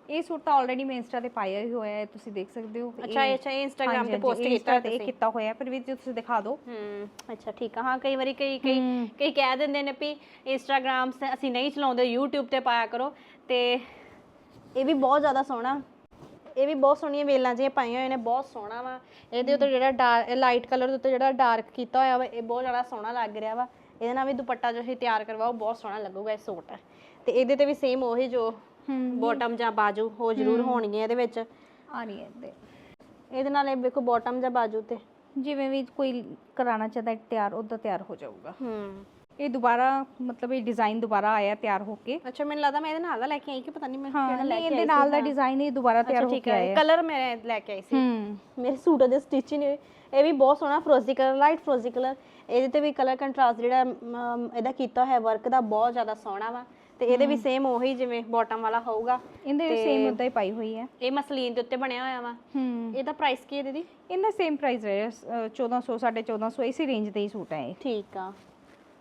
ਇਹ ਸੂਟ ਤਾਂ ਆਲਰੇਡੀ ਮੈਂ ਇੰਸਟਾ ਤੇ ਪਾਇਆ ਹੀ ਹੋਇਆ ਹੈ ਤੁਸੀਂ ਦੇਖ ਸਕਦੇ ਹੋ। ਅੱਛਾ ਇਹ ਅੱਛਾ ਇਹ ਇੰਸਟਾਗ੍ਰam ਤੇ ਪੋਸਟ ਕੀਤਾ ਤੇ ਇਹ ਕੀਤਾ ਹੋਇਆ ਪਰ ਵੀ ਜੇ ਤੁਸੀਂ ਦਿਖਾ ਦਿਓ। ਹੂੰ ਅੱਛਾ ਠੀਕ ਆ। ਹਾਂ ਕਈ ਵਾਰੀ ਕਈ ਕਈ ਕਈ ਕਹਿ ਦਿੰਦੇ ਨੇ ਵੀ ਇੰਸਟਾਗ੍ਰam ਅਸੀਂ ਨਹੀਂ ਚਲਾਉਂਦੇ YouTube ਤੇ ਪਾਇਆ ਕਰੋ। ਤੇ ਇਹ ਵੀ ਬਹੁਤ ਜ਼ਿਆਦਾ ਸੋਹਣਾ। ਇਹ ਵੀ ਬਹੁਤ ਸੋਹਣੀਆਂ ਵੇਲਾਂ ਜਿਹੀਆਂ ਪਾਈਆਂ ਹੋਈਆਂ ਨੇ ਬਹੁਤ ਸੋਹਣਾ ਵਾ। ਇਹਦੇ ਉੱਤੇ ਜਿਹੜਾ ਡਾਰਕ ਲਾਈਟ ਕਲਰ ਦੇ ਉੱਤੇ ਜਿਹੜਾ ਡਾਰਕ ਕੀਤਾ ਹੋਇਆ ਵਾ ਇਹ ਬਹੁਤ ਜ਼ਿਆਦਾ ਸੋਹਣਾ ਲੱਗ ਰਿਹਾ ਵਾ। ਇਹਦੇ ਨਾਲ ਵੀ ਦੁਪੱਟਾ ਜੋ ਅਸੀਂ ਤਿਆਰ ਕਰਵਾਓ ਬਹੁਤ ਸੋਹਣਾ ਲੱਗੂਗਾ ਇਹ ਸੂਟ। ਤੇ ਇਹਦੇ ਤੇ ਵੀ ਸੇਮ ਉਹੀ ਜੋ ਬਾਟਮ ਜਾਂ ਬਾਜੂ ਉਹ ਜ਼ਰੂਰ ਹੋਣਗੀਆਂ ਇਹਦੇ ਵਿੱਚ। ਆ ਰਹੀ ਹੈ ਤੇ ਇਹਦੇ ਨਾਲ ਇਹ ਵੇਖੋ ਬਾਟਮ ਜਾਂ ਬਾਜੂ ਤੇ। ਜਿਵੇਂ ਵੀ ਕੋਈ ਕਰਾਉਣਾ ਚਾਹਦਾ ਹੈ ਤਿਆਰ ਉਦਾਂ ਤਿਆਰ ਹੋ ਜਾਊਗਾ। ਹੂੰ। ਇਹ ਦੁਬਾਰਾ ਮਤਲਬ ਇਹ ਡਿਜ਼ਾਈਨ ਦੁਬਾਰਾ ਆਇਆ ਤਿਆਰ ਹੋ ਕੇ। ਅੱਛਾ ਮੈਨੂੰ ਲੱਗਦਾ ਮੈਂ ਇਹਦੇ ਨਾਲ ਦਾ ਲੈ ਕੇ ਆਈ ਕਿ ਪਤਾ ਨਹੀਂ ਮੈਂ ਹਾਂ ਕਿਹੜਾ ਲੈ ਨਹੀਂ ਕੇ ਇਹਦੇ ਆਈ ਨਾਲ ਦਾ ਡਿਜ਼ਾਈਨ ਇਹ ਦੁਬਾਰਾ ਤਿਆਰ ਹੋ ਕੇ ਹੈ ਆਇਆ। ਕਲਰ ਮੈਂ ਲੈ ਕੇ ਆਈ ਸੀ। ਹੂੰ। ਮੇਰੇ ਸੂਟ ਦੇ ਸਟਿਚ ਨੇ ਇਹ ਵੀ ਬਹੁਤ ਸੋਹਣਾ ਫਰੋਜ਼ੀ ਕਲਰ ਲਾਈਟ ਫਰੋਜ਼ੀ ਕਲਰ ਇਹਦੇ ਤੇ ਵੀ ਕਲਰ ਕੰਟਰਾਸਟ ਜਿਹੜਾ ਇਹਦਾ ਕੀਤਾ ਹੋਇਆ ਵਰਕ ਦਾ ਬਹੁਤ ਜ਼ਿਆਦਾ ਸੋਹਣਾ ਵਾ। ਤੇ ਇਹਦੇ ਵੀ ਸੇਮ ਉਹੀ ਜਿਵੇਂ ਬਾਟਮ ਵਾਲਾ ਹੋਊਗਾ ਇਹਦੇ ਵੀ ਸੇਮ ਉਦਾਂ ਹੀ ਪਾਈ ਹੋਈ ਹੈ। ਇਹ ਮਸਲੀਨ ਦੇ ਉੱਤੇ ਬਣਿਆ ਹੋਇਆ ਵਾ। ਹੂੰ ਇਹਦਾ ਪ੍ਰਾਈਸ ਕੀ ਹੈ ਦੀਦੀ? ਇਹਦਾ ਸੇਮ ਪ੍ਰਾਈਸ ਰਹੇ 1400 1450 ਇਸੇ ਰੇਂਜ ਦੇ ਹੀ ਸੂਟ ਹੈ ਇਹ। ਠੀਕ ਆ।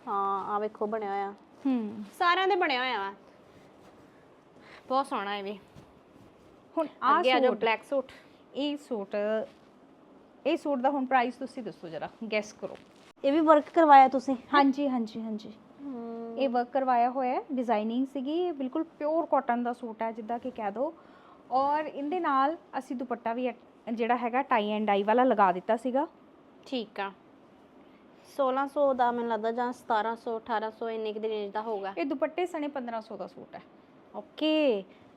ਹਾਂ ਆ ਵੇਖੋ ਬਣਿਆ ਹੋਇਆ। ਹੂੰ ਸਾਰਿਆਂ ਦੇ ਬਣਿਆ ਹੋਇਆ ਵਾ। ਬਹੁਤ ਸੋਹਣਾ ਇਹ ਵੀ। ਹੁਣ ਆ ਸੂਟ। Black suit. ਇਹ ਸੂਟ ਇਹ ਸੂਟ ਦਾ ਹੁਣ ਪ੍ਰਾਈਸ ਤੁਸੀਂ ਦੱਸੋ ਜਰਾ ਗੈਸ ਕਰੋ। ਇਹ ਵੀ ਵਰਕ ਕਰਵਾਇਆ ਤੁਸੀਂ? ਹਾਂਜੀ ਹਾਂਜੀ ਹਾਂਜੀ। ਇਹ ਵਰਕ ਕਰਵਾਇਆ ਹੋਇਆ ਹੈ। ਡਿਜ਼ਾਈਨਿੰਗ ਸੀਗੀ। ਇਹ ਬਿਲਕੁਲ ਪਿਓਰ ਕਾਟਨ ਦਾ ਸੂਟ ਹੈ ਜਿੱਦਾਂ ਕਿ ਕਹਿ ਦੋ। ਔਰ ਇਹਦੇ ਨਾਲ ਅਸੀਂ ਦੁਪੱਟਾ ਵੀ ਜਿਹੜਾ ਹੈਗਾ ਟਾਈ ਐਂਡ ਡਾਈ ਵਾਲਾ ਲਗਾ ਦਿੱਤਾ ਸੀਗਾ। ਠੀਕ ਆ। 1600 ਦਾ ਮੈਨੂੰ ਲੱਗਦਾ ਜਾਂ 1700 1800 ਇੰਨੇ ਕੁ ਦੀ ਰੇਂਜ ਦਾ ਹੋਊਗਾ। ਇਹ ਦੁਪੱਟੇ ਸਣੇ 1500 ਦਾ ਸੂਟ ਹੈ। ਓਕੇ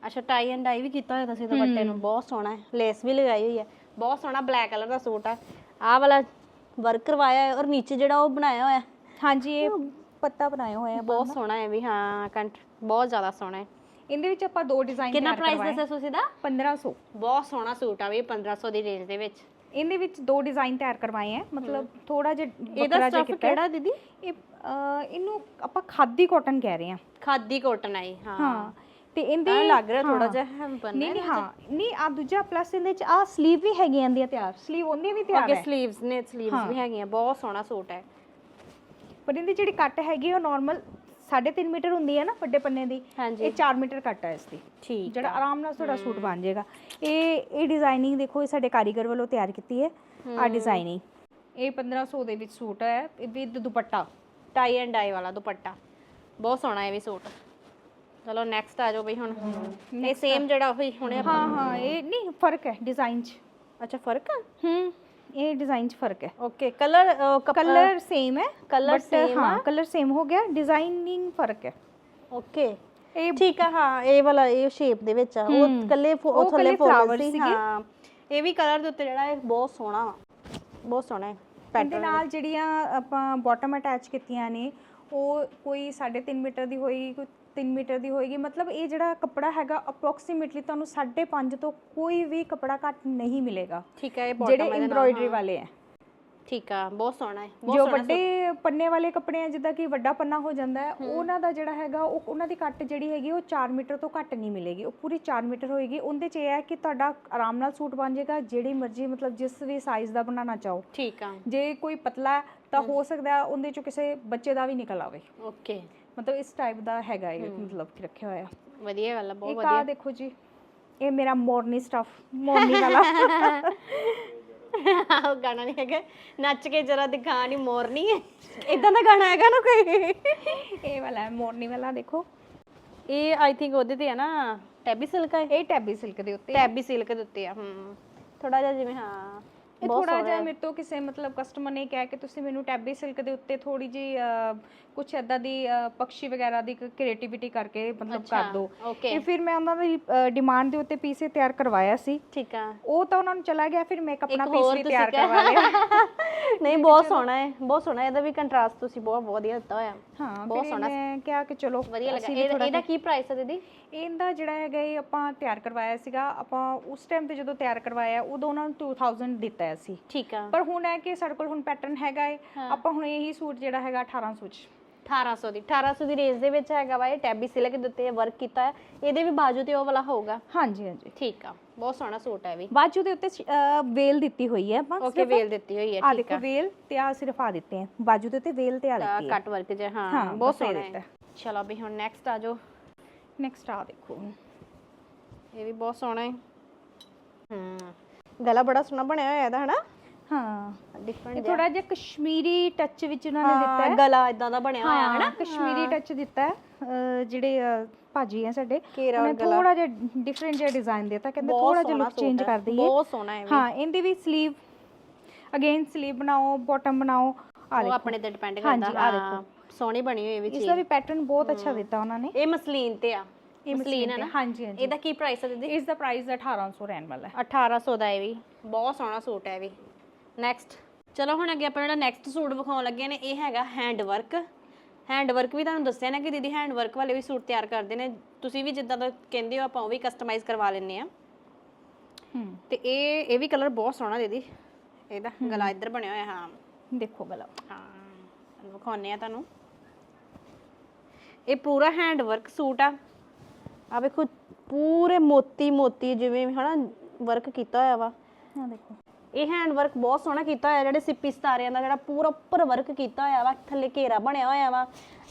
ਅੱਛਾ ਟਾਈ ਐਂਡ ਡਾਈ ਵੀ ਕੀਤਾ ਹੋਇਆ ਤੁਸੀਂ ਦੁਪੱਟੇ ਨੂੰ। ਬਹੁਤ ਸੋਹਣਾ ਹੈ। ਲੇਸ ਵੀ ਲਗਾਈ ਹੋਈ ਹੈ। ਬਹੁਤ ਸੋਹਣਾ ਬਲੈਕ ਕਲਰ ਦਾ ਸੂਟ ਆ ਆਹ ਵਾਲਾ ਵਰਕ ਕਰਵਾਇਆ ਹੈ ਔਰ ਨੀਚੇ ਜਿਹੜਾ ਉਹ ਬਣਾਇਆ ਹੋਇਆ ਹੈ, ਹਾਂਜੀ ਇਹ ਪੱਤਾ ਬਣਾਇਆ ਹੋਇਆ ਹੈ ਬਹੁਤ ਸੋਹਣਾ ਹੈ ਵੀ ਹਾਂ ਕੰਟ ਬਹੁਤ ਜ਼ਿਆਦਾ ਸੋਹਣਾ ਹੈ। ਇਹਦੇ ਵਿੱਚ ਆਪਾਂ ਦੋ ਡਿਜ਼ਾਈਨ ਕਿੰਨਾ ਪ੍ਰਾਈਸ ਦੱਸਿਆ ਤੁਸੀਂ ਦਾ? 1500 ਬਹੁਤ ਸੋਹਣਾ ਸੂਟ ਆ ਵੀ 1500 ਦੀ ਰੇਂਜ ਦੇ ਵਿੱਚ। ਇਹਦੇ ਵਿੱਚ ਦੋ ਡਿਜ਼ਾਈਨ ਤਿਆਰ ਕਰਵਾਏ ਹੈ ਮਤਲਬ ਥੋੜਾ ਜਿਹਾ ਇਹਦਾ ਸਟਫ। ਕਿਹੜਾ ਦੀਦੀ? ਇਹ ਇਹਨੂੰ ਆਪਾਂ ਖਾਦੀ ਕਾਟਨ ਕਹਿ ਰਹੇ ਹਾਂ। ਖਾਦੀ ਕੋਟਨ ਆਈ ਹਾਂ। ਹਾਂ ਤੇ ਇਹਦੇ ਇਹ ਲੱਗ ਰਿਹਾ ਥੋੜਾ। ਜਿਹਾ ਹੈਵਨ ਨਹੀਂ ਨਹੀਂ ਹਾਂ। ਨਹੀਂ ਆ ਦੂਜਾ ਪਲੱਸ ਇਹਦੇ ਚ ਆ ਸਲੀਵ ਵੀ ਹੈਗੀਆਂ ਇਹਦੀਆਂ ਤਿਆਰ। ਸਲੀਵ ਉਹਦੀਆਂ ਵੀ ਤਿਆਰ ਹੈ। 슬ੀਵਸ ਨੇ 슬ੀਵਸ ਵੀ ਹੈਗੀਆਂ ਬਹੁਤ ਸੋਹਣਾ ਸੂਟ ਹੈ। ਪਰ ਇਹਦੀ ਜਿਹੜੀ ਕੱਟ ਹੈਗੀ ਉਹ ਨਾਰਮਲ 3.5 ਮੀਟਰ ਹੁੰਦੀ ਹੈ ਨਾ ਵੱਡੇ ਪੰਨੇ ਦੀ ਹਾਂਜੀ। ਇਹ 4 ਮੀਟਰ ਕੱਟ ਹੈ ਇਸ ਦੀ। ਠੀਕ ਜਿਹੜਾ ਆਰਾਮ ਨਾਲ ਤੁਹਾਡਾ ਸੂਟ ਬਣ ਜਾਏਗਾ। ਇਹ ਇਹ ਡਿਜ਼ਾਈਨਿੰਗ ਦੇਖੋ ਇਹ ਸਾਡੇ ਕਾਰੀਗਰ ਵੱਲੋਂ ਤਿਆਰ ਕੀਤੀ ਹੈ ਆ ਡਿਜ਼ਾਈਨਿੰਗ ਇਹ 1500 ਦੇ ਵਿੱਚ ਸੂਟ ਹੈ ਵਿਦ ਦੁਪੱਟਾ। ਟਾਈ ਐਂਡ ਡਾਈ ਵਾਲਾ ਦੁਪੱਟਾ। ਬਹੁਤ ਸੋਹਣਾ ਇਹ ਵੀ ਸੂਟ। ਚਲੋ ਨੈਕਸਟ ਆ ਜਾਓ ਬਈ ਹੁਣ। ਇਹ ਸੇਮ ਜਿਹੜਾ ਉਹੀ ਹੁਣੇ ਆਪਾਂ- ਹਾਂ ਹਾਂ ਇਹ ਨਹੀਂ ਫ਼ਰਕ ਹੈ ਡਿਜ਼ਾਈਨ 'ਚ। ਅੱਛਾ ਫ਼ਰਕ ਆ? ਹੂੰ। ਇਹ ਡਿਜ਼ਾਈਨ 'ਚ ਫ਼ਰਕ ਹੈ ਓਕੇ ਕਲਰ ਕਲਰ ਸੇਮ ਹੈ but same ਹਾਂ। ਕਲਰ ਸੇਮ ਹੋ ਗਿਆ ਡਿਜ਼ਾਈਨਿੰਗ ਫ਼ਰਕ ਹੈ ਓਕੇ ਇਹ ਠੀਕ ਆ ਹਾਂ ਇਹ ਵਾਲਾ ਇਹ ਸ਼ੇਪ ਦੇ ਵਿੱਚ ਆ ਉਹ। ਕੱਲੇ ਉਹ ਥੱਲੇ ਫਲਾਵਰ ਸੀਗੇ। ਹਾਂ ਇਹ ਵੀ ਕਲਰ ਦੇ ਉੱਤੇ ਜਿਹੜਾ ਇਹ ਬਹੁਤ ਸੋਹਣਾ ਬਹੁਤ ਸੋਹਣਾ ਹੈ ਪੈਟਰਨ ਨਾਲ ਜਿਹੜੀਆਂ ਆਪਾਂ ਬਾਟਮ ਅਟੈਚ ਕੀਤੀਆਂ ਨੇ ਉਹ ਕੋਈ 3.5 ਮੀਟਰ ਦੀ ਹੋਈ ਕੋਈ 3 ਮੀਟਰ ਦੀ ਹੋਏਗੀ। ਮਤਲਬ ਇਹ ਜਿਹੜਾ ਕੱਪੜਾ ਹੈਗਾ ਅਪਰੋਕਸੀਮੇਟਲੀ ਤੁਹਾਨੂੰ 5.5 ਤੋਂ ਕੋਈ ਵੀ ਕੱਪੜਾ ਘੱਟ ਨਹੀਂ ਮਿਲੇਗਾ। ਠੀਕ ਹੈ ਇਹ ਜਿਹੜੇ ਐਮਬ੍ਰੋਇਡਰੀ। ਵਾਲੇ ਹੈ। ਠੀਕ ਆ ਬਹੁਤ ਸੋਹਣਾ ਹੈ ਬਹੁਤ ਜੋ ਵੱਡੇ ਪੰਨੇ ਵਾਲੇ ਕੱਪੜੇ ਆ ਜਿੱਦਾਂ ਕਿ ਵੱਡਾ ਪੰਨਾ ਹੋ ਜਾਂਦਾ ਹੈ ਉਹਨਾਂ ਦਾ ਜਿਹੜਾ ਹੈਗਾ ਉਹ ਉਹਨਾਂ ਦੀ ਕੱਟ ਜਿਹੜੀ ਹੈਗੀ ਉਹ 4 ਮੀਟਰ ਤੋਂ ਘੱਟ ਨਹੀਂ ਮਿਲੇਗੀ। ਉਹ ਪੂਰੀ 4 ਮੀਟਰ ਹੋਏਗੀ। ਉਹਦੇ 'ਚ ਇਹ ਹੈ ਕਿ ਤੁਹਾਡਾ ਆਰਾਮ ਨਾਲ ਸੂਟ ਬਣ ਜਾਏਗਾ ਜਿਹੜੀ ਮਰਜ਼ੀ ਮਤਲਬ ਜਿਸ ਵੀ ਸਾਈਜ਼ ਦਾ ਬਣਾਉਣਾ ਚਾਹੋ। ਠੀਕ ਆ। ਜੇ ਕੋਈ ਪਤਲਾ ਤਾਂ ਹੋ। ਸਕਦਾ ਉਹਦੇ 'ਚੋਂ ਕਿਸੇ ਬੱਚੇ ਦਾ ਵੀ ਨਿਕਲ ਆਵੇ। ਓਕੇ। ਮਤਲਬ ਇਸ ਟਾਈਪ ਦਾ ਹੈਗਾ ਇਹ ਮਤਲਬ ਕਿ ਰੱਖਿਆ ਹੋਇਆ। ਵਧੀਆ ਗੱਲ ਆ ਬਹੁਤ ਇੱਕ ਵਧੀਆ। ਆ ਦੇਖੋ ਜੀ ਇਹ ਮੇਰਾ ਮੋਰਨੀ ਸਟਫ ਮੋਰਨੀ ਵਾਲਾ। ਉਹ ਗਾਣਾ ਨਹੀਂ ਹੈਗਾ ਨੱਚ ਕੇ ਜਰਾ ਦਿਖਾ ਨਹੀਂ ਮੋਰਨੀ ਇਦਾਂ ਦਾ ਗਾਣਾ ਹੈਗਾ ਨਾ ਕੋਈ? ਇਹ ਵਾਲਾ ਹੈ ਮੋਰਨੀ ਵਾਲਾ ਦੇਖੋ। ਇਹ ਆਈ ਥਿੰਕ ਉਹਦੇ ਤੇ ਆ ਨਾ ਟੈਬੀ ਸਿਲਕ ਹੈ ਇਹ? ਟੈਬੀ ਸਿਲਕ ਦੇ ਉੱਤੇ। ਟੈਬੀ ਸਿਲਕ ਦੇ ਉੱਤੇ ਆ ਹੂੰ। ਥੋੜਾ ਜਿਹਾ ਜਿਵੇਂ ਹਾਂ। ਇਹ ਥੋੜਾ ਜਿਹਾ। ਮੇਰੇ ਤੋਂ ਕਿਸੇ ਮਤਲਬ ਕਸਟਮਰ ਨੇ ਕਿਹਾ ਕਿ ਤੁਸੀਂ ਮੈਨੂੰ ਟੈਬੀ ਸਿਲਕ ਦੇ ਉੱਤੇ ਥੋੜੀ ਜੀ ਕੁਛ ਐਦਾਂ ਦੀ ਪੰਛੀ ਵਗੈਰਾ ਦੀ ਕ੍ਰੀਏਟੀਵਿਟੀ ਕਰਕੇ ਮਤਲਬ ਕਰ ਦਿਓ ਤੇ ਫਿਰ ਮੈਂ ਉਹਨਾਂ ਦੀ ਡਿਮਾਂਡ ਦੇ ਉੱਤੇ ਪੀਸੇ ਤਿਆਰ ਕਰਵਾਇਆ ਸੀ ਠੀਕ ਆ ਉਹ ਤਾਂ ਉਹਨਾਂ ਨੂੰ ਚਲਾ ਗਿਆ ਫਿਰ ਮੈਂ ਆਪਣਾ ਇੱਕ ਪੀਸ ਵੀ ਤਿਆਰ। ਕਰਵਾ ਲਿਆ ਨਹੀਂ ਬਹੁਤ ਸੋਹਣਾ ਹੈ ਬਹੁਤ ਸੋਹਣਾ ਇਹਦਾ ਵੀ ਕੰਟਰਾਸਟ ਤੁਸੀਂ ਬਹੁਤ ਵਧੀਆ ਦਿੱਤਾ ਹੋਇਆ। ਹਾਂ ਬਹੁਤ ਸੋਹਣਾ ਮੈਂ ਕਿਹਾ ਕਿ ਚਲੋ ਵਧੀਆ ਲੱਗਾ। ਇਹਦਾ ਇਹਦਾ ਕੀ ਪ੍ਰਾਈਸ ਹੈ ਦੀਦੀ? ਇਹਦਾ ਜਿਹੜਾ ਹੈਗਾ ਇਹ ਆਪਾਂ ਤਿਆਰ ਕਰਵਾਇਆ ਸੀਗਾ। ਆਪਾਂ ਉਸ ਟਾਈਮ ਤੇ ਜਦੋਂ ਤਿਆਰ ਕਰਵਾਇਆ ਉਦੋਂ ਉਹਨਾਂ ਨੂੰ 2000 ਦਿੱਤਾ ਸੀ ਠੀਕ ਆ। ਪਰ ਹੁਣ ਹੈ ਕਿ ਸਾਡੇ ਕੋਲ ਹੁਣ ਪੈਟਰਨ ਹੈਗਾ ਹਾਂ। ਆਪਾਂ ਹੁਣ ਇਹੀ ਸੂਟ ਜਿਹੜਾ ਹੈਗਾ 1800 ਚ। 1800 ਦੀ। 1800 ਦੀ ਰੇਂਜ ਦੇ ਵਿੱਚ ਹੈਗਾ ਵਾ ਇਹ ਟੈਬੀ ਸਿਲਕ ਦੇ ਉੱਤੇ ਵਰਕ ਕੀਤਾ ਹੈ। ਇਹਦੇ ਵੀ ਬਾਜੂ ਤੇ ਉਹ ਵਾਲਾ ਹੋਊਗਾ? ਹਾਂਜੀ ਹਾਂਜੀ। ਠੀਕ ਆ। ਬਹੁਤ ਸੋਹਣਾ ਸੂਟ ਹੈ ਵੀ। ਬਾਜੂ ਦੇ ਉੱਤੇ ਵੇਲ ਦਿੱਤੀ ਹੋਈ ਹੈ। ਆਪਾਂ ਓਕੇ ਵੇਲ ਦਿੱਤੀ ਹੋਈ ਹੈ ਆ ਠੀਕ ਦੇਖੋ ਆ। ਵੇਲ ਤੇ ਆ ਸਿਰਫ ਆ ਦਿੱਤੇ ਹੈ ਬਾਜੂ ਦੇ ਉੱਤੇ ਵੇਲ ਤੇ ਆ ਦਿੱਤੀ ਹੈ। ਕੱਟ ਵਰਕ ਜੇ ਹਾਂ ਬਹੁਤ ਸੋਹਣਾ ਦਿੱਤਾ ਹੈ। ਚਲੋ ਵੀ ਹੁਣ ਨੈਕਸਟ ਆ ਜਾਓ। ਨੈਕਸਟ ਆ ਦੇਖੋ ਇਹ ਵੀ ਬਹੁਤ ਸੋਹਣਾ ਹੈ। ਹੂੰ ਗਲਾ ਬੜਾ ਸੋਹਣਾ ਬਣਿਆ ਹੋਇਆ ਇਹਦਾ ਹਨਾ? ਹਾਂ। ਡਿਫਰੈਂਟ ਥੋੜਾ ਜਿਹਾ। ਕਸ਼ਮੀਰੀ ਟੱਚ ਵਿੱਚ ਉਹਨਾਂ ਨੇ ਦਿੱਤਾ ਹੈ। ਗਲਾ ਇਦਾਂ ਦਾ ਬਣਿਆ ਹੋਇਆ ਹਾਂ ਹਨਾ? ਕਸ਼ਮੀਰੀ ਟੱਚ ਦਿੱਤਾ ਹੈ। ਜਿਹੜੇ ਭਾਜੀ ਹੈ ਸਾਡੇ ਉਹਨੇ ਥੋੜਾ ਜਿਹਾ ਡਿਫਰੈਂਟ ਜਿਹਾ ਡਿਜ਼ਾਈਨ ਦਿੱਤਾ ਕਹਿੰਦੇ ਥੋੜਾ ਜਿਹਾ ਲੁੱਕ ਚੇਂਜ ਕਰ ਦਈਏ ਬਹੁਤ ਸੋਹਣਾ ਹੈ ਵੀ। ਹਾਂ ਇਹਦੀ ਵੀ ਸਲੀਵ ਅਗੇਨ ਸਲੀਵ ਬਣਾਓ ਬਾਟਮ ਬਣਾਓ ਆ ਦੇਖੋ। ਆਪਣੇ ਤੇ ਡਿਪੈਂਡ ਕਰਦਾ। ਹਾਂ ਸੋਹਣੀ ਬਣੀ ਹੋਈ ਵੀ ਇਸ ਦਾ ਵੀ ਪੈਟਰਨ ਬਹੁਤ ਅੱਛਾ ਦਿੱਤਾ ਉਹਨਾਂ ਨੇ। ਇਹ ਮਸਲੀਨ ਤੇ ਆ। ਇਹ ਮਸਲੀਨ ਹੈ ਨਾ? ਹਾਂਜੀ ਹਾਂਜੀ। ਇਹਦਾ ਕੀ ਪ੍ਰਾਈਸ ਹੈ ਦੀਦੀ? ਇਸ ਦਾ ਪ੍ਰਾਈਸ 1800 ਰਹਿਣ ਵਾਲਾ ਹੈ। 1800 ਦਾ ਇਹ ਵੀ। ਬਹੁਤ ਸੋਹਣਾ ਸੂਟ ਹੈ ਇਹ ਵੀ। ਨੈਕਸਟ ਚਲੋ ਹੁਣ ਅੱਗੇ ਆਪਾਂ ਜਿਹੜਾ ਨੈਕਸਟ ਸੂਟ ਵਿਖਾਉਣ ਲੱਗੇ ਨੇ ਇਹ ਹੈਗਾ ਹੈਂਡ ਵਰਕ ਹੈਂਡ ਵਰਕ ਵੀ ਤੁਹਾਨੂੰ ਦੱਸਿਆ ਨਾ ਕਿ ਦੀਦੀ ਹੈਂਡ ਵਰਕ ਵਾਲੇ ਵੀ ਸੂਟ ਤਿਆਰ ਕਰਦੇ ਨੇ। ਤੁਸੀਂ ਵੀ ਜਿੱਦਾਂ ਦਾ ਕਹਿੰਦੇ ਹੋ ਆਪਾਂ ਉਹ ਵੀ ਕਸਟਮਾਈਜ਼ ਕਰਵਾ ਲੈਂਦੇ ਆ ਹੂੰ। ਤੇ ਇਹ ਇਹ ਵੀ ਕਲਰ ਬਹੁਤ ਸੋਹਣਾ ਦੀਦੀ। ਇਹਦਾ ਗਲਾ ਇੱਧਰ ਬਣਿਆ ਹੋਇਆ ਹਾਂ। ਦੇਖੋ ਗਲਾ। ਹਾਂ ਵਿਖਾਉਂਦੇ ਆ ਤੁਹਾਨੂੰ। ਇਹ ਪੂਰਾ ਹੈਂਡ ਵਰਕ ਸੂਟ ਆ। ਆ ਵੇਖੋ ਪੂਰੇ ਮੋਤੀ ਮੋਤੀ ਜਿਵੇਂ ਹਨਾ ਵਰਕ ਕੀਤਾ ਹੋਇਆ ਵਾ। ਆ ਦੇਖੋ। ਇਹ ਹੈਂਡ ਵਰਕ ਬਹੁਤ ਸੋਹਣਾ ਕੀਤਾ ਹੋਇਆ ਜਿਹੜੇ ਸਿੱਪੀ ਸਤਾਰਿਆਂ ਦਾ ਜਿਹੜਾ ਪੂਰਾ ਉੱਪਰ ਵਰਕ ਕੀਤਾ ਹੋਇਆ ਵਾ ਥੱਲੇ ਘੇਰਾ ਬਣਿਆ ਹੋਇਆ ਵਾ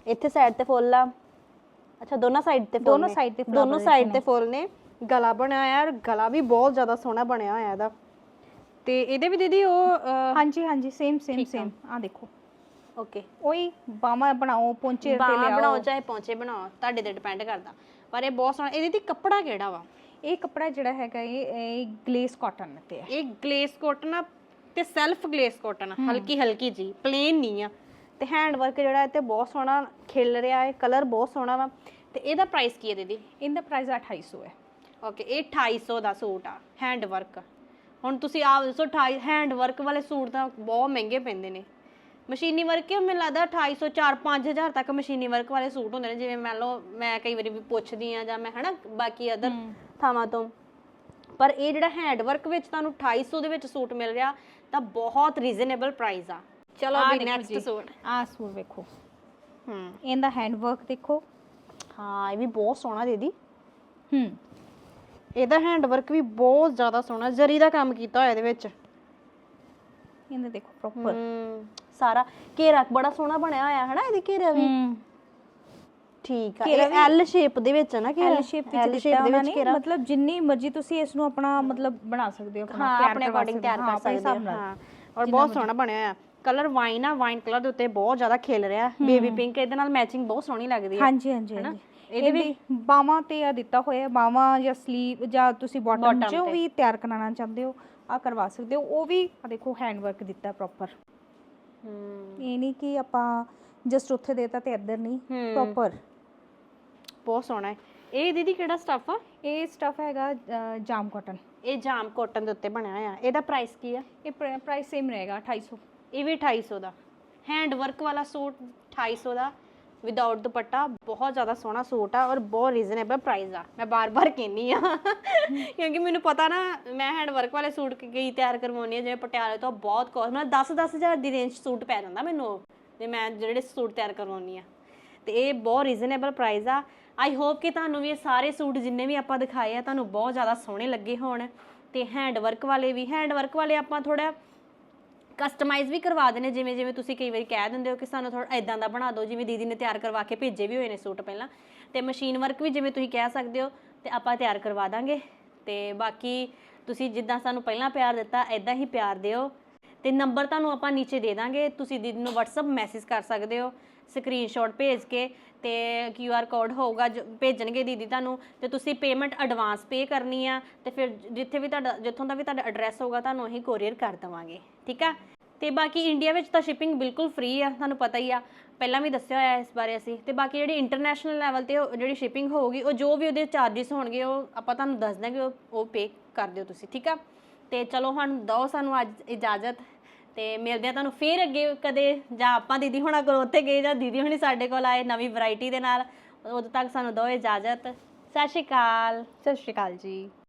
ਇੱਥੇ ਸਾਈਡ ਤੇ ਫੁੱਲ ਆ। ਅੱਛਾ ਦੋਨਾਂ ਸਾਈਡ ਤੇ ਫੁੱਲ ਦੋਨੋਂ side ਤੇ ਦੋਨੋਂ ਸਾਈਡ ਤੇ ਫੁੱਲ ਨੇ। ਗਲਾ ਬਣਿਆ ਹੋਇਆ ਔਰ ਗਲਾ ਵੀ ਬਹੁਤ ਜ਼ਿਆਦਾ ਸੋਹਣਾ ਬਣਿਆ ਹੋਇਆ ਇਹਦਾ। ਤੇ ਇਹਦੇ ਵੀ ਦੀਦੀ ਉਹ ਹਾਂਜੀ ਹਾਂਜੀ ਸੇਮ ਸੇਮ ਸੇਮ ਆ। ਦੇਖੋ। ਓਕੇ। ਉਹੀ ਬਾਹਾਂ ਬਣਾਓ ਪੌਂਚੇ ਤੇ ਬਾਹਾਂ ਲਿਆਓ। ਬਣਾਓ ਚਾਹੇ ਪੌਂਚੇ ਬਣਾਓ ਤੁਹਾਡੇ ਤੇ ਡਿਪੈਂਡ ਕਰਦਾ। ਪਰ ਇਹ ਬਹੁਤ ਸੋਹਣਾ ਇਹਦੇ ਤੇ ਕੱਪੜਾ ਕਿਹੜਾ ਵਾ? ਇਹ ਕੱਪੜਾ ਜਿਹੜਾ ਹੈਗਾ ਇਹ ਗਲੇਸ ਕਾਟਨ ਤੇ ਹੈ। ਇਹ ਗਲੇਸ ਕਾਟਨ ਆ ਤੇ ਸੈਲਫ ਗਲੇਸ ਕਾਟਨ ਹਲਕੀ ਹਲਕੀ ਜੀ ਪਲੇਨ ਨਹੀਂ ਆ। ਤੇ ਹੈਂਡ ਵਰਕ ਜਿਹੜਾ ਤੇ ਬਹੁਤ ਸੋਹਣਾ ਖਿਲ ਰਿਹਾ ਹੈ ਕਲਰ ਬਹੁਤ ਸੋਹਣਾ ਵਾ। ਤੇ ਇਹਦਾ ਪ੍ਰਾਈਸ ਕੀ ਹੈ ਦੀਦੀ? ਇਹਦਾ ਪ੍ਰਾਈਸ 2800 ਹੈ। ਓਕੇ ਇਹ 250 ਦਾ ਸੂਟ ਆ ਹੈਂਡ ਵਰਕ ਹੁਣ ਤੁਸੀਂ ਆਪ ਦੱਸੋ 28 ਹੈਂਡ ਵਰਕ ਵਾਲੇ ਸੂਟ ਤਾਂ ਬਹੁਤ ਮਹਿੰਗੇ ਪੈਂਦੇ ਨੇ। ਮਸ਼ੀਨੀ ਵਰਕ ਕਿ ਮੈਨੂੰ ਲੱਗਦਾ 250 4 5000 ਤੱਕ ਮਸ਼ੀਨੀ ਵਰਕ ਵਾਲੇ ਸੂਟ ਹੁੰਦੇ ਨੇ। ਜਿਵੇਂ ਮੰਨ ਲਓ ਮੈਂ ਕਈ ਵਾਰੀ ਵੀ ਪੁੱਛਦੀ ਆ ਜਾਂ ਮੈਂ ਹਨਾ ਬਾਕੀ ਅਦਰ ਥਾਵਾਂ ਤੋਂ। ਪਰ ਇਹ ਜਿਹੜਾ ਹੈਂਡ ਵਰਕ ਵਿੱਚ ਤੁਹਾਨੂੰ 2800 ਦੇ ਵਿੱਚ ਸੂਟ ਮਿਲ ਰਿਹਾ ਤਾਂ ਬਹੁਤ ਰੀਜ਼ਨੇਬਲ ਪ੍ਰਾਈਸ ਆ। ਚਲੋ ਵੀ ਨੈਕਸਟ। ਸੂਟ। ਆਹ ਸੂਟ ਵੇਖੋ। ਹੂੰ। ਇਹਦਾ ਹੈਂਡ ਵਰਕ ਦੇਖੋ। ਹਾਂ ਇਹ ਵੀ ਬਹੁਤ ਸੋਹਣਾ ਦੀਦੀ। ਹੂੰ। ਇਹਦਾ ਹੈਂਡ ਵਰਕ ਵੀ ਬਹੁਤ ਜ਼ਿਆਦਾ ਸੋਹਣਾ ਜ਼ਰੀ ਦਾ ਕੰਮ ਕੀਤਾ ਹੋਇਆ ਇਹਦੇ ਵਿੱਚ। ਇਹਦਾ ਦੇਖੋ ਪ੍ਰੋਪਰ ਸਾਰਾ ਘੇਰਾ ਬੜਾ ਸੋਹਣਾ ਬਣਿਆ ਹੋਇਆ ਹੈ ਨਾ ਇਹਦੀ ਘੇਰਾ ਵੀ? ਠੀਕ ਆ ਘੇਰਾ ਇਹ ਐਲ ਸ਼ੇਪ ਦੇ ਵਿੱਚ ਹੈ ਨਾ ਘੇਰਾ ਐਲ ਸ਼ੇਪ ਵਿੱਚ ਦਿੱਤਾ ਉਹਨਾਂ ਵਿੱਚ ਨੇ ਮਤਲਬ ਜਿੰਨੀ ਮਰਜ਼ੀ ਤੁਸੀਂ ਇਸ ਨੂੰ ਆਪਣਾ ਮਤਲਬ ਬਣਾ ਸਕਦੇ ਹੋ ਹਾਂ ਤਿਆਰ ਆਪਣੇ ਕਰਵਾ ਅਕੋਰਡਿੰਗ ਤਿਆਰ ਹਾਂ, ਕਰ ਆਪਣੇ ਸਕਦੇ ਹਿਸਾਬ ਹੋ ਨਾਲ। ਹਾਂ। ਔਰ ਬਹੁਤ ਸੋਹਣਾ ਬਣਿਆ ਹੋਇਆ। ਕਲਰ ਵਾਈਨ ਆ ਵਾਈਨ ਕਲਰ ਦੇ ਉੱਤੇ ਬਹੁਤ ਜ਼ਿਆਦਾ ਖਿਲ ਰਿਹਾ ਬੇਬੀ ਪਿੰਕ ਇਹਦੇ ਨਾਲ ਮੈਚਿੰਗ ਬਹੁਤ ਸੋਹਣੀ ਲੱਗਦੀ ਹੈ ਹਾਂਜੀ ਹਾਂਜੀ ਹਾਂਜੀ। ਇਹਦੇ ਵੀ ਬਾਹਾਂ ਤੇ ਆ ਦਿੱਤਾ ਹੋਇਆ ਬਾਹਾਂ ਜਾਂ ਸਲੀਵ ਜਾਂ ਤੁਸੀਂ ਬਾਟਮ Bottom ਜੋ ਤੇ। ਵੀ ਤਿਆਰ ਕਰਵਾਉਣਾ ਚਾਹੁੰਦੇ ਹੋ ਆ ਕਰਵਾ ਸਕਦੇ ਹੋ। ਉਹ ਵੀ ਆ ਦੇਖੋ ਹੈਂਡ ਵਰਕ ਦਿੱਤਾ ਪ੍ਰੋਪਰ ਹਮ, ਇਹ ਨਹੀਂ ਕਿ ਆਪਾਂ ਜਸਟ ਉੱਥੇ ਦੇਤਾ ਤੇ ਇੱਧਰ ਨਹੀਂ ਹਮ। ਪ੍ਰੋਪਰ ਬਹੁਤ ਸੋਹਣਾ ਹੈ। ਇਹ ਦੀਦੀ ਕਿਹੜਾ ਸਟਫ ਆ? ਇਹ ਸਟਫ ਹੈਗਾ ਅ, ਜਾਮ ਕਾਟਨ ਇਹ ਜਾਮ ਕਾਟਨ ਦੇ ਉੱਤੇ ਬਣਿਆ ਹੋਇਆ। ਇਹਦਾ ਪ੍ਰਾਈਸ ਕੀ ਆ? ਇਹ ਪ੍ਰਾਈਸ ਸੇਮ ਰਹੇਗਾ 2800 ਇਹ ਵੀ 250 ਦਾ। ਹੈਂਡ ਵਰਕ ਵਾਲਾ ਸੂਟ 250 ਦਾ। ਵਿਦਆਊਟ ਦੁਪੱਟਾ ਬਹੁਤ ਜ਼ਿਆਦਾ ਸੋਹਣਾ ਸੂਟ ਆ ਔਰ ਬਹੁਤ ਰੀਜ਼ਨੇਬਲ ਪ੍ਰਾਈਸ ਆ। ਮੈਂ ਬਾਰ-ਬਾਰ ਕਹਿੰਨੀ ਆ। ਕਿਉਂਕਿ ਮੈਨੂੰ ਪਤਾ ਨਾ ਮੈਂ ਹੈਂਡ ਵਰਕ ਵਾਲੇ ਸੂਟ ਕਈ ਤਿਆਰ ਕਰਵਾਉਣੀ ਆ ਜਿਵੇਂ ਪਟਿਆਲੇ ਤੋਂ ਬਹੁਤ ਕੋਸਟ ਮਤਲਬ 10-10 ਹਜ਼ਾਰ ਦੀ ਰੇਂਜ ਸੂਟ ਪੈ ਜਾਂਦਾ ਮੈਨੂੰ ਉਹ, ਜੇ ਮੈਂ ਜਿਹੜੇ ਸੂਟ ਤਿਆਰ ਕਰਵਾਉਣੀ ਆ ਤੇ ਇਹ ਬਹੁਤ ਰੀਜ਼ਨੇਬਲ ਪ੍ਰਾਈਸ ਆ। ਆਈ ਹੋਪ ਕਿ ਤੁਹਾਨੂੰ ਵੀ ਇਹ ਸਾਰੇ ਸੂਟ ਜਿੰਨੇ ਵੀ ਆਪਾਂ ਦਿਖਾਏ ਆ, ਤੁਹਾਨੂੰ ਬਹੁਤ ਜ਼ਿਆਦਾ ਸੋਹਣੇ ਲੱਗੇ ਹੋਣ ਤੇ ਹੈਂਡ ਵਰਕ ਵਾਲੇ ਵੀ। ਹੈਂਡ ਵਰਕ ਵਾਲੇ ਆਪਾਂ ਥੋੜਾ ਕਸਟਮਾਈਜ਼ ਵੀ ਕਰਵਾ ਦਿੰਦੇ ਜਿਵੇਂ ਜਿਵੇਂ ਤੁਸੀਂ ਕਈ ਵਾਰੀ ਕਹਿ ਦਿੰਦੇ ਹੋ ਕਿ ਸਾਨੂੰ ਥੋੜਾ ਇਦਾਂ ਦਾ ਬਣਾ ਦਿਓ, ਜਿਵੇਂ ਦੀਦੀ ਨੇ ਤਿਆਰ ਕਰਵਾ ਕੇ ਭੇਜੇ ਵੀ ਹੋਏ ਨੇ ਸੂਟ ਪਹਿਲਾਂ। ਤੇ ਮਸ਼ੀਨ ਵਰਕ ਵੀ ਜਿਵੇਂ ਤੁਸੀਂ ਕਹਿ ਸਕਦੇ ਹੋ, ਤੇ ਆਪਾਂ ਤਿਆਰ ਕਰਵਾ ਦਾਂਗੇ। ਤੇ ਬਾਕੀ ਤੁਸੀਂ ਜਿੱਦਾਂ ਸਾਨੂੰ ਪਹਿਲਾਂ ਪਿਆਰ ਦਿੱਤਾ ਐਦਾਂ ਹੀ ਪਿਆਰ ਦਿਓ। ਤੇ ਨੰਬਰ ਤੁਹਾਨੂੰ ਆਪਾਂ ਨੀਚੇ ਦੇ ਦਾਂਗੇ। ਤੁਸੀਂ ਦੀਦੀ ਨੂੰ WhatsApp ਮੈਸੇਜ ਕਰ ਸਕਦੇ ਹੋ ਸਕਰੀਨਸ਼ਾਟ ਭੇਜ ਕੇ ਤੇ QR ਕੋਡ ਹੋਊਗਾ, ਜੋ, ਭੇਜਣਗੇ ਦੀਦੀ ਤੁਹਾਨੂੰ ਤੇ ਤੁਸੀਂ ਪੇਮੈਂਟ ਐਡਵਾਂਸ ਪੇ ਕਰਨੀ ਆ ਤੇ ਫਿਰ ਜਿੱਥੇ ਵੀ ਤੁਹਾਡਾ, ਜਿੱਥੋਂ ਦਾ ਵੀ ਤੁਹਾਡਾ ਐਡਰੈਸ ਹੋਊਗਾ, ਤੁਹਾਨੂੰ ਅਸੀਂ ਕੋਰੀਅਰ ਕਰ ਦੇਵਾਂਗੇ, ਠੀਕ ਆ? ਤੇ ਬਾਕੀ ਇੰਡੀਆ ਵਿੱਚ ਤਾਂ ਸ਼ਿਪਿੰਗ ਬਿਲਕੁਲ ਫ੍ਰੀ ਆ, ਤੁਹਾਨੂੰ ਪਤਾ ਹੀ ਆ। ਪਹਿਲਾਂ ਵੀ ਦੱਸਿਆ ਹੋਇਆ ਇਸ ਬਾਰੇ ਅਸੀਂ। ਤੇ ਬਾਕੀ ਜਿਹੜੀ ਇੰਟਰਨੈਸ਼ਨਲ ਲੈਵਲ ਤੇ ਜਿਹੜੀ ਸ਼ਿਪਿੰਗ ਹੋਊਗੀ, ਉਹ ਜੋ ਵੀ ਉਹਦੇ ਚਾਰजेस ਹੋਣਗੇ, ਉਹ ਆਪਾਂ ਤੁਹਾਨੂੰ ਦੱਸ ਦਾਂਗੇ, ਉਹ ਉਹ ਪੇ ਕਰ ਦਿਓ ਤੁਸੀਂ, ਠੀਕ ਆ? ਤੇ ਚਲੋ ਹੁਣ ਦੋ ਸਾਨੂੰ ਅੱਜ ਇਜਾਜ਼ਤ ਤੇ ਮਿਲਦੇ ਆ ਤੁਹਾਨੂੰ ਫੇਰ ਅੱਗੇ ਕਦੇ ਜਾਂ ਆਪਾਂ ਦੀਦੀ ਹੋਣਾ ਕੋਲ ਉੱਥੇ ਗਏ ਜਾਂ ਦੀਦੀ ਹੁਣੀ ਸਾਡੇ ਕੋਲ ਆਏ ਨਵੀਂ ਵੈਰਾਈਟੀ ਦੇ ਨਾਲ, ਉਦੋਂ ਤੱਕ ਸਾਨੂੰ ਦਿਓ ਇਜਾਜ਼ਤ। ਸਤਿ ਸ਼੍ਰੀ ਅਕਾਲ। ਸਤਿ ਸ਼੍ਰੀ ਅਕਾਲ ਜੀ।